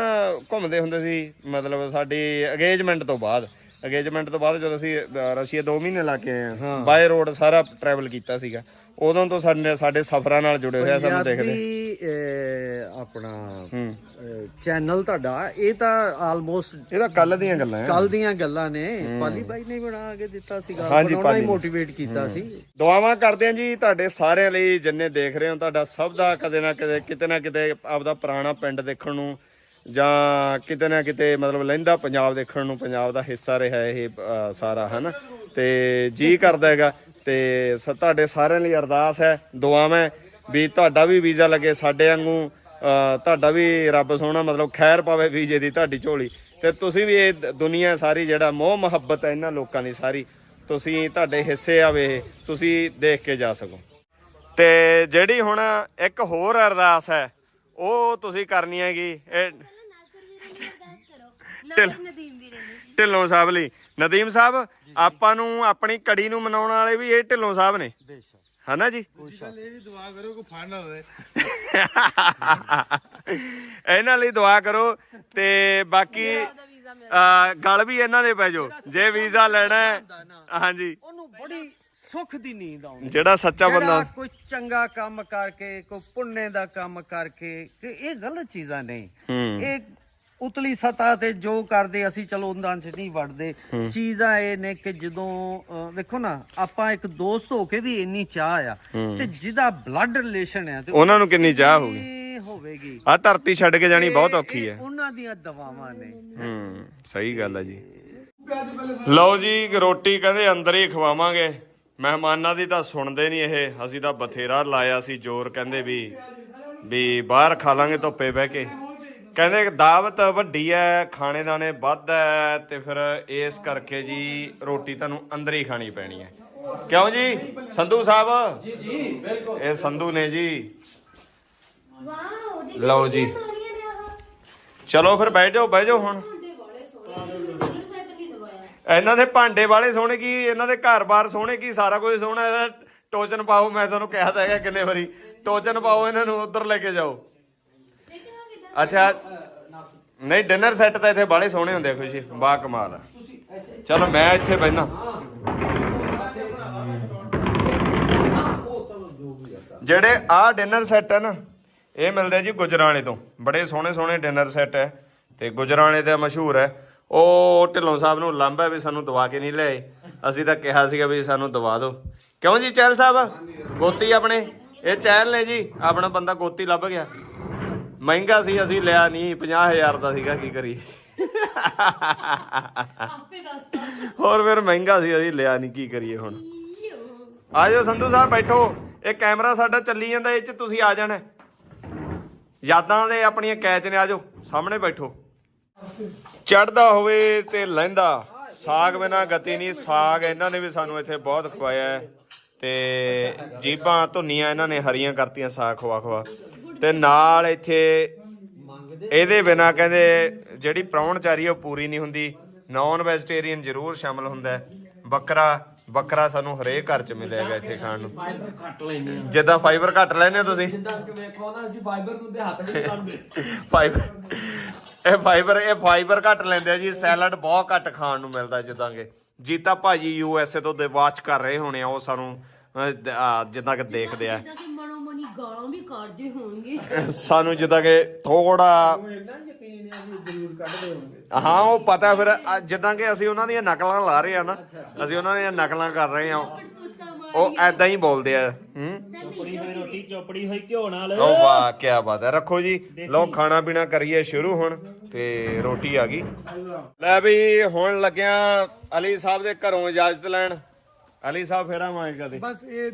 ਘੁੰਮਦੇ ਹੁੰਦੇ ਸੀ ਮਤਲਬ ਸਾਡੀ ਅਗੇਜਮੈਂਟ ਤੋਂ ਬਾਅਦ ਅਗੇਜਮੈਂਟ ਤੋਂ ਬਾਅਦ ਜਦੋਂ ਅਸੀਂ ਰਸ਼ੀਆ 2 ਮਹੀਨੇ ਲਾ ਕੇ ਆਏ ਹਾਂ ਬਾਏ ਰੋਡ ਸਾਰਾ ਟਰੈਵਲ ਕੀਤਾ ਸੀਗਾ ਉਦੋਂ ਤੋਂ ਸਾਡੇ ਸਾਡੇ ਸਫ਼ਰਾਂ ਨਾਲ ਜੁੜੇ ਹੋਏ ਆ ਸਾਨੂੰ ਦੇਖਦੇ। ਪੰਜਾਬੀ ਆਪਣਾ ਚੈਨਲ ਤੁਹਾਡਾ ਇਹ ਤਾਂ ਆਲਮੋਸਟ ਇਹ ਤਾਂ ਕੱਲ ਦੀਆਂ ਗੱਲਾਂ ਹੈ ਕੱਲ ਦੀਆਂ ਗੱਲਾਂ ਨੇ। ਪਾਲੀ ਬਾਈ ਨੇ ਬਣਾ ਕੇ ਦਿੱਤਾ ਸੀਗਾ ਬਣਾਉਣਾ ਹੀ। ਮੋਟੀਵੇਟ ਕੀਤਾ ਸੀ। ਦੁਆਵਾਂ ਕਰਦੇ ਹਾਂ ਜੀ ਤੁਹਾਡੇ ਸਾਰਿਆਂ ਲਈ ਜਿੰਨੇ ਦੇਖ ਰਹੇ ਹੋ ਤੁਹਾਡਾ ਸਭ ਦਾ ਕਦੇ ਨਾ ਕਦੇ ਕਿਤੇ ਨਾ ਕਿਤੇ ਆਪਦਾ ਪੁਰਾਣਾ ਪਿੰਡ ਦੇਖਣ ਨੂੰ ਜਾਂ ਕਿਤੇ ਨਾ ਕਿਤੇ ਮਤਲਬ ਲਹਿੰਦਾ ਪੰਜਾਬ ਦੇਖਣ ਨੂੰ ਪੰਜਾਬ ਦਾ ਹਿੱਸਾ ਰਿਹਾ ਇਹ ਸਾਰਾ ਹਨਾ? ਤੇ ਜੀ ਕਰਦਾ ਹੈਗਾ। ਤੇ ਸ- ਤੁਹਾਡੇ ਸਾਰਿਆਂ ਲਈ ਅਰਦਾਸ ਹੈ ਦੁਆਵਾਂ ਹੈ ਵੀ ਤੁਹਾਡਾ ਵੀ ਵੀਜ਼ਾ ਲੱਗੇ ਸਾਡੇ ਵਾਂਗੂ ਅ, ਤੁਹਾਡਾ ਵੀ ਰੱਬ ਸੋਹਣਾ ਮਤਲਬ ਖੈਰ ਪਾਵੇ ਵੀਜ਼ੇ ਦੀ ਤੁਹਾਡੀ ਝੋਲੀ। ਤੇ ਤੁਸੀਂ ਵੀ ਇਹ ਦ- ਦੁਨੀਆ ਸਾਰੀ ਜਿਹੜਾ ਮੋਹ ਮੁਹੱਬਤ ਹੈ ਇਹਨਾਂ ਲੋਕਾਂ ਦੀ ਸਾਰੀ ਤੁਸੀਂ ਤੁਹਾਡੇ ਹਿੱਸੇ ਆਵੇ ਇਹ, ਤੁਸੀਂ ਦੇਖ ਕੇ ਜਾ ਸਕੋ। ਤੇ ਜਿਹੜੀ ਹੁਣ ਇੱਕ ਹੋਰ ਅਰਦਾਸ ਹੈ ਉਹ ਤੁਸੀਂ ਕਰਨੀ ਹੈਗੀ ਇਹ ਨਾਸਰ ਵੀਰੇ ਅਰਦਾਸ ਕਰੋ। ਨਾਲ ਨਦੀਮ ਵੀਰੇ ਨੂੰ। ਢਿੱਲੋਂ ਸਾਹਿਬ ਲਈ। ਨਦੀਮ ਸਾਹਿਬ ਆਪਾਂ ਨੂੰ ਆਪਣੀ ਕੜੀ ਨੂੰ ਮਨਾਉਣ ਵਾਲੇ ਵੀ ਇਹ ਢਿੱਲੋਂ ਸਾਹਿਬ ਨੇ। ਹਨਾ ਜੀ? ਇਹਨਾਂ ਲਈ ਦੁਆ ਕਰੋ ਤੇ ਬਾਕੀ ਅਹ, ਗਲ ਵੀ ਇਹਨਾਂ ਦੇ ਪੈ ਜਾਓ। ਜੇ ਵੀਜ਼ਾ ਲੈਣਾ ਹੈ ਹਾਂਜੀ। ਉਹਨੂੰ ਬੜੀ ਸੁੱਖ ਦੀ ਨੀਂਦ ਆਉਂਦੀ ਜਿਹੜਾ ਸੱਚਾ ਬੰਦਾ ਜਿਹੜਾ ਕੋਈ ਚੰਗਾ ਕੰਮ ਕਰਕੇ ਕੋਈ ਪੁੰਨੇ ਦਾ ਕੰਮ ਕਰਕੇ ਕਿ ਇਹ ਗਲਤ ਚੀਜ਼ਾਂ ਨਹੀਂ ਹੂੰ। ਇਹ ਉਤਲੀ ਸਤਾ ਤੇ ਜੋ ਕਰਦੇ ਅਸੀਂ ਚਲੋ ਉਹਨਾਂ 'ਚ ਨਹੀਂ ਵੜਦੇ। ਚੀਜ਼ਾਂ ਇਹ ਨੇ ਕਿ ਜਦੋਂ ਵੇਖੋ ਨਾ ਆਪਾਂ ਇੱਕ ਦੋਸਤ ਹੋ ਕੇ ਵੀ ਇੰਨੀ ਚਾਹ ਆ ਤੇ ਜਿਹਦਾ ਬਲੱਡ ਰਿਲੇਸ਼ਨ ਆ ਤੇ ਉਹਨਾਂ ਨੂੰ ਕਿੰਨੀ ਚਾਹ ਹੋਊਗੀ? ਹੋਵੇਗੀ। ਆ ਧਰਤੀ ਛੱਡ ਕੇ ਜਾਣੀ ਬਹੁਤ ਔਖੀ ਹੈ। ਉਹਨਾਂ ਦੀਆਂ ਦਵਾਵਾਂ ਨੇ। ਹੂੰ ਸਹੀ ਗੱਲ ਹੈ ਜੀ। ਲਓ ਜੀ ਰੋਟੀ ਕਹਿੰਦੇ ਅੰਦਰ ਹੀ ਖਵਾਵਾਂਗੇ। ਮਹਿਮਾਨਾਂ ਦੀ ਤਾਂ ਸੁਣਦੇ ਨਹੀਂ ਇਹ। ਅਸੀਂ ਤਾਂ ਬਥੇਰਾ ਲਾਇਆ ਸੀ ਜ਼ੋਰ ਕਹਿੰਦੇ ਵੀ ਵੀ ਬਾਹਰ ਖਾ ਲਾਂਗੇ ਧੁੱਪੇ ਬਹਿ ਕੇ। ਕਹਿੰਦੇ ਦਾਵਤ ਵੱਡੀ ਹੈ ਖਾਣੇ ਦਾਣੇ ਵੱਧ ਹੈ ਤੇ ਫਿਰ ਇਸ ਕਰਕੇ ਜੀ ਰੋਟੀ ਤੁਹਾਨੂੰ ਅੰਦਰ ਹੀ ਖਾਣੀ ਪੈਣੀ ਹੈ ਕਿਉਂ ਜੀ? ਸੰਧੂ ਸਾਹਿਬ? ਜੀ ਜੀ ਬਿਲਕੁਲ। ਇਹ ਸੰਧੂ ਨੇ ਜੀ। ਵਾਓ ਲਓ ਜੀ। ਚਲੋ ਫਿਰ ਬਹਿ ਜਾਓ ਬਹਿ ਜਾਓ ਹੁਣ। ਇਹਨਾਂ ਦੇ ਭਾਂਡੇ ਵਾਲੇ ਸੋਹਣੇ ਕੀ? ਇਹਨਾਂ ਦੇ ਘਰ-ਬਾਰ ਸੋਹਣੇ ਕੀ? ਸਾਰਾ ਕੁਝ ਸੋਹਣਾ ਇਹਦਾ। ਟੋਚਨ ਪਾਓ ਮੈਂ ਤੁਹਾਨੂੰ ਕਿਹਾ ਤਾਂ ਹੈਗਾ ਕਿੰਨੇ ਵਾਰੀ। ਟੋਚਨ ਪਾਓ ਇਹਨਾਂ ਨੂੰ ਉੱਧਰ ਲੈ ਕੇ ਜਾਓ। ਅੱਛਾ। ਨਹੀਂ ਡਿਨਰ ਸੈੱਟ ਤਾਂ ਇੱਥੇ ਬਾਲੇ ਸੋਹਣੇ ਹੁੰਦੇ ਆ, ਖੁਸ਼ੀ। ਬਾ ਕਮਾਲ। ਆ ਚਲੋ ਮੈਂ ਇੱਥੇ ਬੈਠਾ ਜਿਹੜੇ ਆ ਡਿਨਰ ਸੈੱਟ ਆ ਨਾ, ਇਹ ਮਿਲਦੇ ਜੀ ਗੁਜਰਾਣੇ ਤੋਂ। ਬੜੇ ਸੋਹਣੇ ਸੋਹਣੇ ਡਿਨਰ ਸੈੱਟ ਹੈ ਤੇ ਗੁਜਰਾਣੇ ਦਾ ਮਸ਼ਹੂਰ ਹੈ ਉਹ ਢਿੱਲੋਂ ਸਾਹਿਬ ਨੂੰ ਲੰਬਾ ਹੈ ਵੀ ਸਾਨੂੰ ਦਵਾ ਕੇ ਨਹੀਂ ਲਿਆਏ। ਅਸੀਂ ਤਾਂ ਕਿਹਾ ਸੀਗਾ ਵੀ ਸਾਨੂੰ ਦਵਾ ਦਿਓ। ਕਿਉਂ ਜੀ, ਚਹਿਲ ਸਾਹਿਬ? ਗੋਤੀ ਆਪਣੇ। ਇਹ ਚਹਿਲ ਨੇ ਜੀ। ਆਪਣਾ ਬੰਦਾ ਗੋਤੀ ਲੱਭ ਗਿਆ। ਮਹਿੰਗਾ ਸੀ ਅਸੀਂ ਲਿਆ ਨਹੀਂ 50000 ਦਾ ਸੀਗਾ ਕੀ ਕਰੀ ਹੋਰ ਫਿਰ ਮਹਿੰਗਾ ਸੀ ਅਸੀਂ ਲਿਆ ਨਹੀਂ ਕੀ ਕਰੀਏ ਹੁਣ? ਆਜੋ ਸੰਧੂ ਸਾਹਿਬ ਬੈਠੋ। ਇਹ ਕੈਮਰਾ ਸਾਡਾ ਚੱਲੀ ਜਾਂਦਾ ਇਹ ਚ ਤੁਸੀਂ ਆ ਜਾਣਾ। ਯਾਦਾਂ ਦੇ ਆਪਣੀਆਂ ਕੈਚ ਨੇ ਆਜੋ ਸਾਹਮਣੇ ਬੈਠੋ। ਚੜਦਾ ਹੋਵੇ ਤੇ ਲਹਿੰਦਾ ਸਾਗ ਬਿਨਾ ਗਤੀ ਨਹੀਂ ਸਾਗ ਇਹਨਾਂ ਨੇ ਵੀ ਸਾਨੂੰ ਇੱਥੇ ਬਹੁਤ ਖਵਾਇਆ ਹੈ। ਤੇ ਜੀਬਾਂ ਧੁੰਨੀਆਂ ਇਹਨਾਂ ਨੇ ਹਰੀਆਂ ਕਰਤੀਆਂ ਸਾਗ ਖਵਾ ਖਵਾ ਤੇ ਨਾਲ ਇੱਥੇ ਇਹਦੇ ਬਿਨਾ ਕਹਿੰਦੇ ਜਿਹੜੀ ਪ੍ਰਾਹੁਣਚਾਰੀ ਉਹ ਪੂਰੀ ਨਹੀਂ ਹੁੰਦੀ। ਨਾਨ ਵੈਜੀਟੇਰੀਅਨ ਜ਼ਰੂਰ ਸ਼ਾਮਲ ਹੁੰਦਾ ਹੈ। ਬੱਕਰਾ ਬੱਕਰਾ ਸਾਨੂੰ ਹਰੇਕ ਘਰ ਚ ਮਿਲੇਗਾ ਇੱਥੇ ਖਾਣ ਨੂੰ। ਫਾਈਬਰ ਘੱਟ ਲੈਨੇ ਆ। ਜਿੱਦਾਂ ਫਾਈਬਰ ਘੱਟ ਲੈਨੇ ਹੋ ਤੁਸੀਂ? ਜਿੱਦਾਂ ਕਿ ਵੇਖੋ ਨਾ ਅਸੀਂ ਫਾਈਬਰ ਨੂੰ ਤੇ ਹੱਥ ਨਹੀਂ ਲਾਉਂਦੇ ਫਾਈਬਰ ਇਹ ਫਾਈਬਰ ਇਹ ਫਾਈਬਰ ਘੱਟ ਲੈਂਦੇ ਆ ਜੀ। ਸੈਲਡ ਬਹੁਤ ਘੱਟ ਖਾਣ ਨੂੰ ਮਿਲਦਾ ਜਿੱਦਾਂ ਕਿ। ਜੀਤਾ ਭਾਜੀ ਯੂ ਐਸ ਏ ਤੋਂ ਦੇ ਵਾਚ ਕਰ ਰਹੇ ਹੋਣੇ ਆ ਉਹ ਸਾਨੂੰ ਜਿੱਦਾਂ ਕਿ ਦੇਖਦੇ ਆ। ਗਾਲਾਂ ਵੀ ਕੱਢਦੇ ਹੋਣਗੇ। ਸਾਨੂੰ ਜਿੱਦਾਂ ਕਿ ਥੋੜਾ ਹਾਂ ਉਹ ਪਤਾ ਫਿਰ ਅ, ਜਿੱਦਾਂ ਕਿ ਅਸੀਂ ਉਹਨਾਂ ਦੀਆਂ ਨਕਲਾਂ ਲਾ ਰਹੇ ਆ ਨਾ ਅਸੀਂ ਉਹਨਾਂ ਦੀਆਂ ਨਕਲਾਂ ਕਰ ਰਹੇ ਆ। ਉਹ ਐਦਾਂ ਹੀ ਬੋਲਦੇ ਆ ਹੂੰ? ਚੋਪੜੀ ਹੋਈ ਰੋਟੀ ਚੋਪੜੀ ਹੋਈ ਘਿਓ ਨਾਲ। ਓ ਵਾਹ ਕੀ ਬਾਤ ਹੈ। ਰੱਖੋ ਜੀ ਲਓ ਖਾਣਾ ਪੀਣਾ ਕਰੀਏ ਸ਼ੁਰੂ ਹੁਣ ਤੇ ਰੋਟੀ ਆ ਗਈ। ਲੈ ਵੀ ਹੁਣ ਲੱਗਿਆ ਅਲੀ ਸਾਹਿਬ ਦੇ ਘਰੋਂ ਇਜਾਜ਼ਤ ਲੈਣ। ਅਲੀ ਸਾਹਿਬ ਫੇਰਾ ਮਾਂਗੇ ਕਦੇ। ਬਸ ਇਹ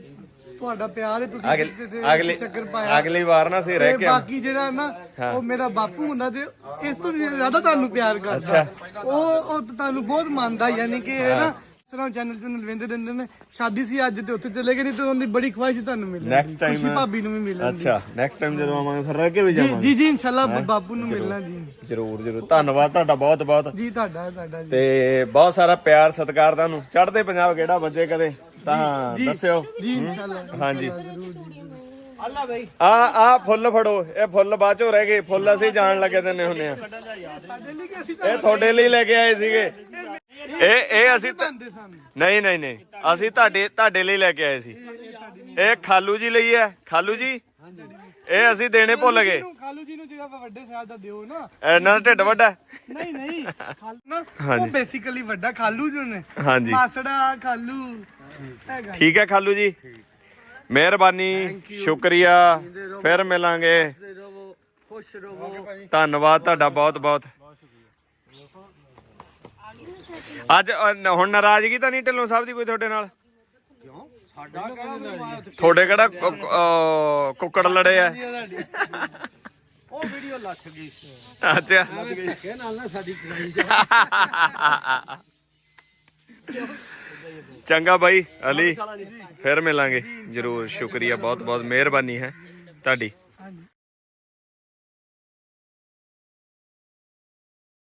ਤੁਹਾਡਾ ਪਿਆਰ ਹੈ ਤੁਸੀਂ ਤੇ ਅਗਲੀ ਚੱਕਰ ਪਾਇਆ। ਅਗਲੀ ਵਾਰ ਨਾ ਸੀ ਰਹਿ ਤੇ ਕੇ ਬਾਕੀ ਜਿਹੜਾ ਨਾ ਉਹ ਮੇਰਾ ਬਾਪੂ ਹੁੰਦਾ ਤੇ ਇਸ ਤੋਂ ਵੀ ਜ਼ਿਆਦਾ ਤੁਹਾਨੂੰ ਪਿਆਰ ਕਰਦਾ। ਉਹ ਉਹ ਤੁਹਾਨੂੰ ਬਹੁਤ ਮੰਨਦਾ ਯਾਨੀ ਕਿ ਇਹ ਨਾ ਸਰਾਂ ਚੈਨਲ ਚੈਨਲ ਵੇਂਦੇ ਰਹਿੰਦੇ ਨੇ। ਸ਼ਾਦੀ ਸੀ ਅੱਜ ਤੇ ਉੱਥੇ ਚਲੇ ਗਏ ਨਹੀਂ ਤੇ ਉਹਦੀ ਬੜੀ ਖੁਆਇਸ਼ ਸੀ ਤੁਹਾਨੂੰ ਮਿਲਣ Next time ਖੁਸ਼ੀ ਭਾਬੀ ਨੂੰ ਵੀ ਮਿਲਣ ਦੀ। ਅੱਛਾ ਨੈਕਸਟ ਟਾਈਮ ਜਦੋਂ ਆਵਾਂਗੇ ਫਿਰ ਰਹਿ ਕੇ ਵੀ ਜੀ ਜਾਵਾਂਗੇ। ਜੀ ਜੀ ਇਨਸ਼ਾਅੱਲਾ ਬਾਪੂ ਨੂੰ ਮਿਲਣਾ ਜੀ। ਜਰੂਰ ਜਰੂਰ। ਧੰਨਵਾਦ ਤੁਹਾਡਾ ਬਹੁਤ ਬਹੁਤ। ਜੀ ਤੁਹਾਡਾ ਤੁਹਾਡਾ ਜੀ। ਤੇ ਬਹੁਤ ਸਾਰਾ ਪਿਆਰ ਸਤਿਕਾਰ ਤੁਹਾਨੂੰ। ਚੜ੍ਹਦੇ ਪੰਜਾਬ ਕਿਹੜਾ ਵੱਜੇ ਕਦੇ? ਤਾਂ ਦੱਸਿਓ। ਜੀ ਇਨਸ਼ਾਅੱਲਾ ਹਾਂਜੀ। ਅੱਲਾ ਬਈ। ਆ ਆ ਫੁੱਲ ਫੜੋ ਇਹ ਫੁੱਲ ਬਾਅਦ ਚੋਂ ਰਹਿ ਗਏ ਫੁੱਲ ਅਸੀਂ ਜਾਣ ਲੱਗੇ ਦਿੰਨੇ ਹੁੰਨੇ ਆ। ਇਹ ਤੁਹਾਡੇ ਲਈ ਲੈ ਕੇ ਆਏ ਸੀਗੇ। ਇਹ ਇਹ ਅਸੀਂ ਤਾਂ- ਨਹੀਂ ਨਹੀਂ ਨਹੀਂ। ਅਸੀਂ ਤੁਹਾਡੇ ਤੁਹਾਡੇ ਲਈ ਲੈ ਕੇ ਆਏ ਸੀ। ਇਹ ਖਾਲੂ ਜੀ ਲਈ ਹੈ। ਖਾਲੂ ਜੀ? ਇਹ ਅਸੀਂ ਦੇਣੇ ਭੁੱਲ ਗਏ। ਖਾਲੂ ਜੀ ਨੂੰ ਜਿਹੜਾ ਵੱਡੇ ਸਾਹਿਬ ਦਾ ਦਿਓ ਨਾ। ਇਹਨਾਂ ਦਾ ਢਿੱਡ ਵੱਡਾ। ਨਹੀਂ ਨਹੀਂ। ਖਾਲੂ ਨਾ ਉਹ ਬੇਸਿਕਲੀ ਵੱਡਾ ਖਾਲੂ ਜੀ ਨੇ। ਹਾਂਜੀ। ਮਾਸੜਾ ਖਾਲੂ। ਠੀਕ ਹੈ ਖਾਲੂ ਜੀ? ਮਿਹਰਬਾਨੀ ਸ਼ੁਕਰੀਆ। ਫਿਰ ਮਿਲਾਂਗੇ। ਖੁਸ਼ ਰਹੋ ਧੰਨਵਾਦ ਤੁਹਾਡਾ ਬਹੁਤ ਬਹੁਤ। ਅੱਜ ਅ, ਹੁਣ ਨਾਰਾਜ਼ਗੀ ਤਾਂ ਨਹੀਂ ਢਿੱਲੋਂ ਸਾਹਿਬ ਦੀ ਕੋਈ ਤੁਹਾਡੇ ਨਾਲ? ਤੁਹਾਡੇ ਕਿਹੜਾ ਕੁ- ਅ, ਕੁੱਕੜ ਲੜੇ ਆ? ਉਹ ਵੀਡੀਓ ਲੱਥ ਗਈ। ਅੱਛਾ। ਕਿ ਨਾਲ ਨਾ ਸਾਡੀ ਕਰਾਈ ਚੰਗਾ ਬਾਈ ਅਲੀ ਫਿਰ ਮਿਲਾਂਗੇ। ਜਰੂਰ ਸ਼ੁਕਰੀਆ ਬਹੁਤ ਬਹੁਤ ਮਿਹਰਬਾਨੀ ਹੈ ਤੁਹਾਡੀ।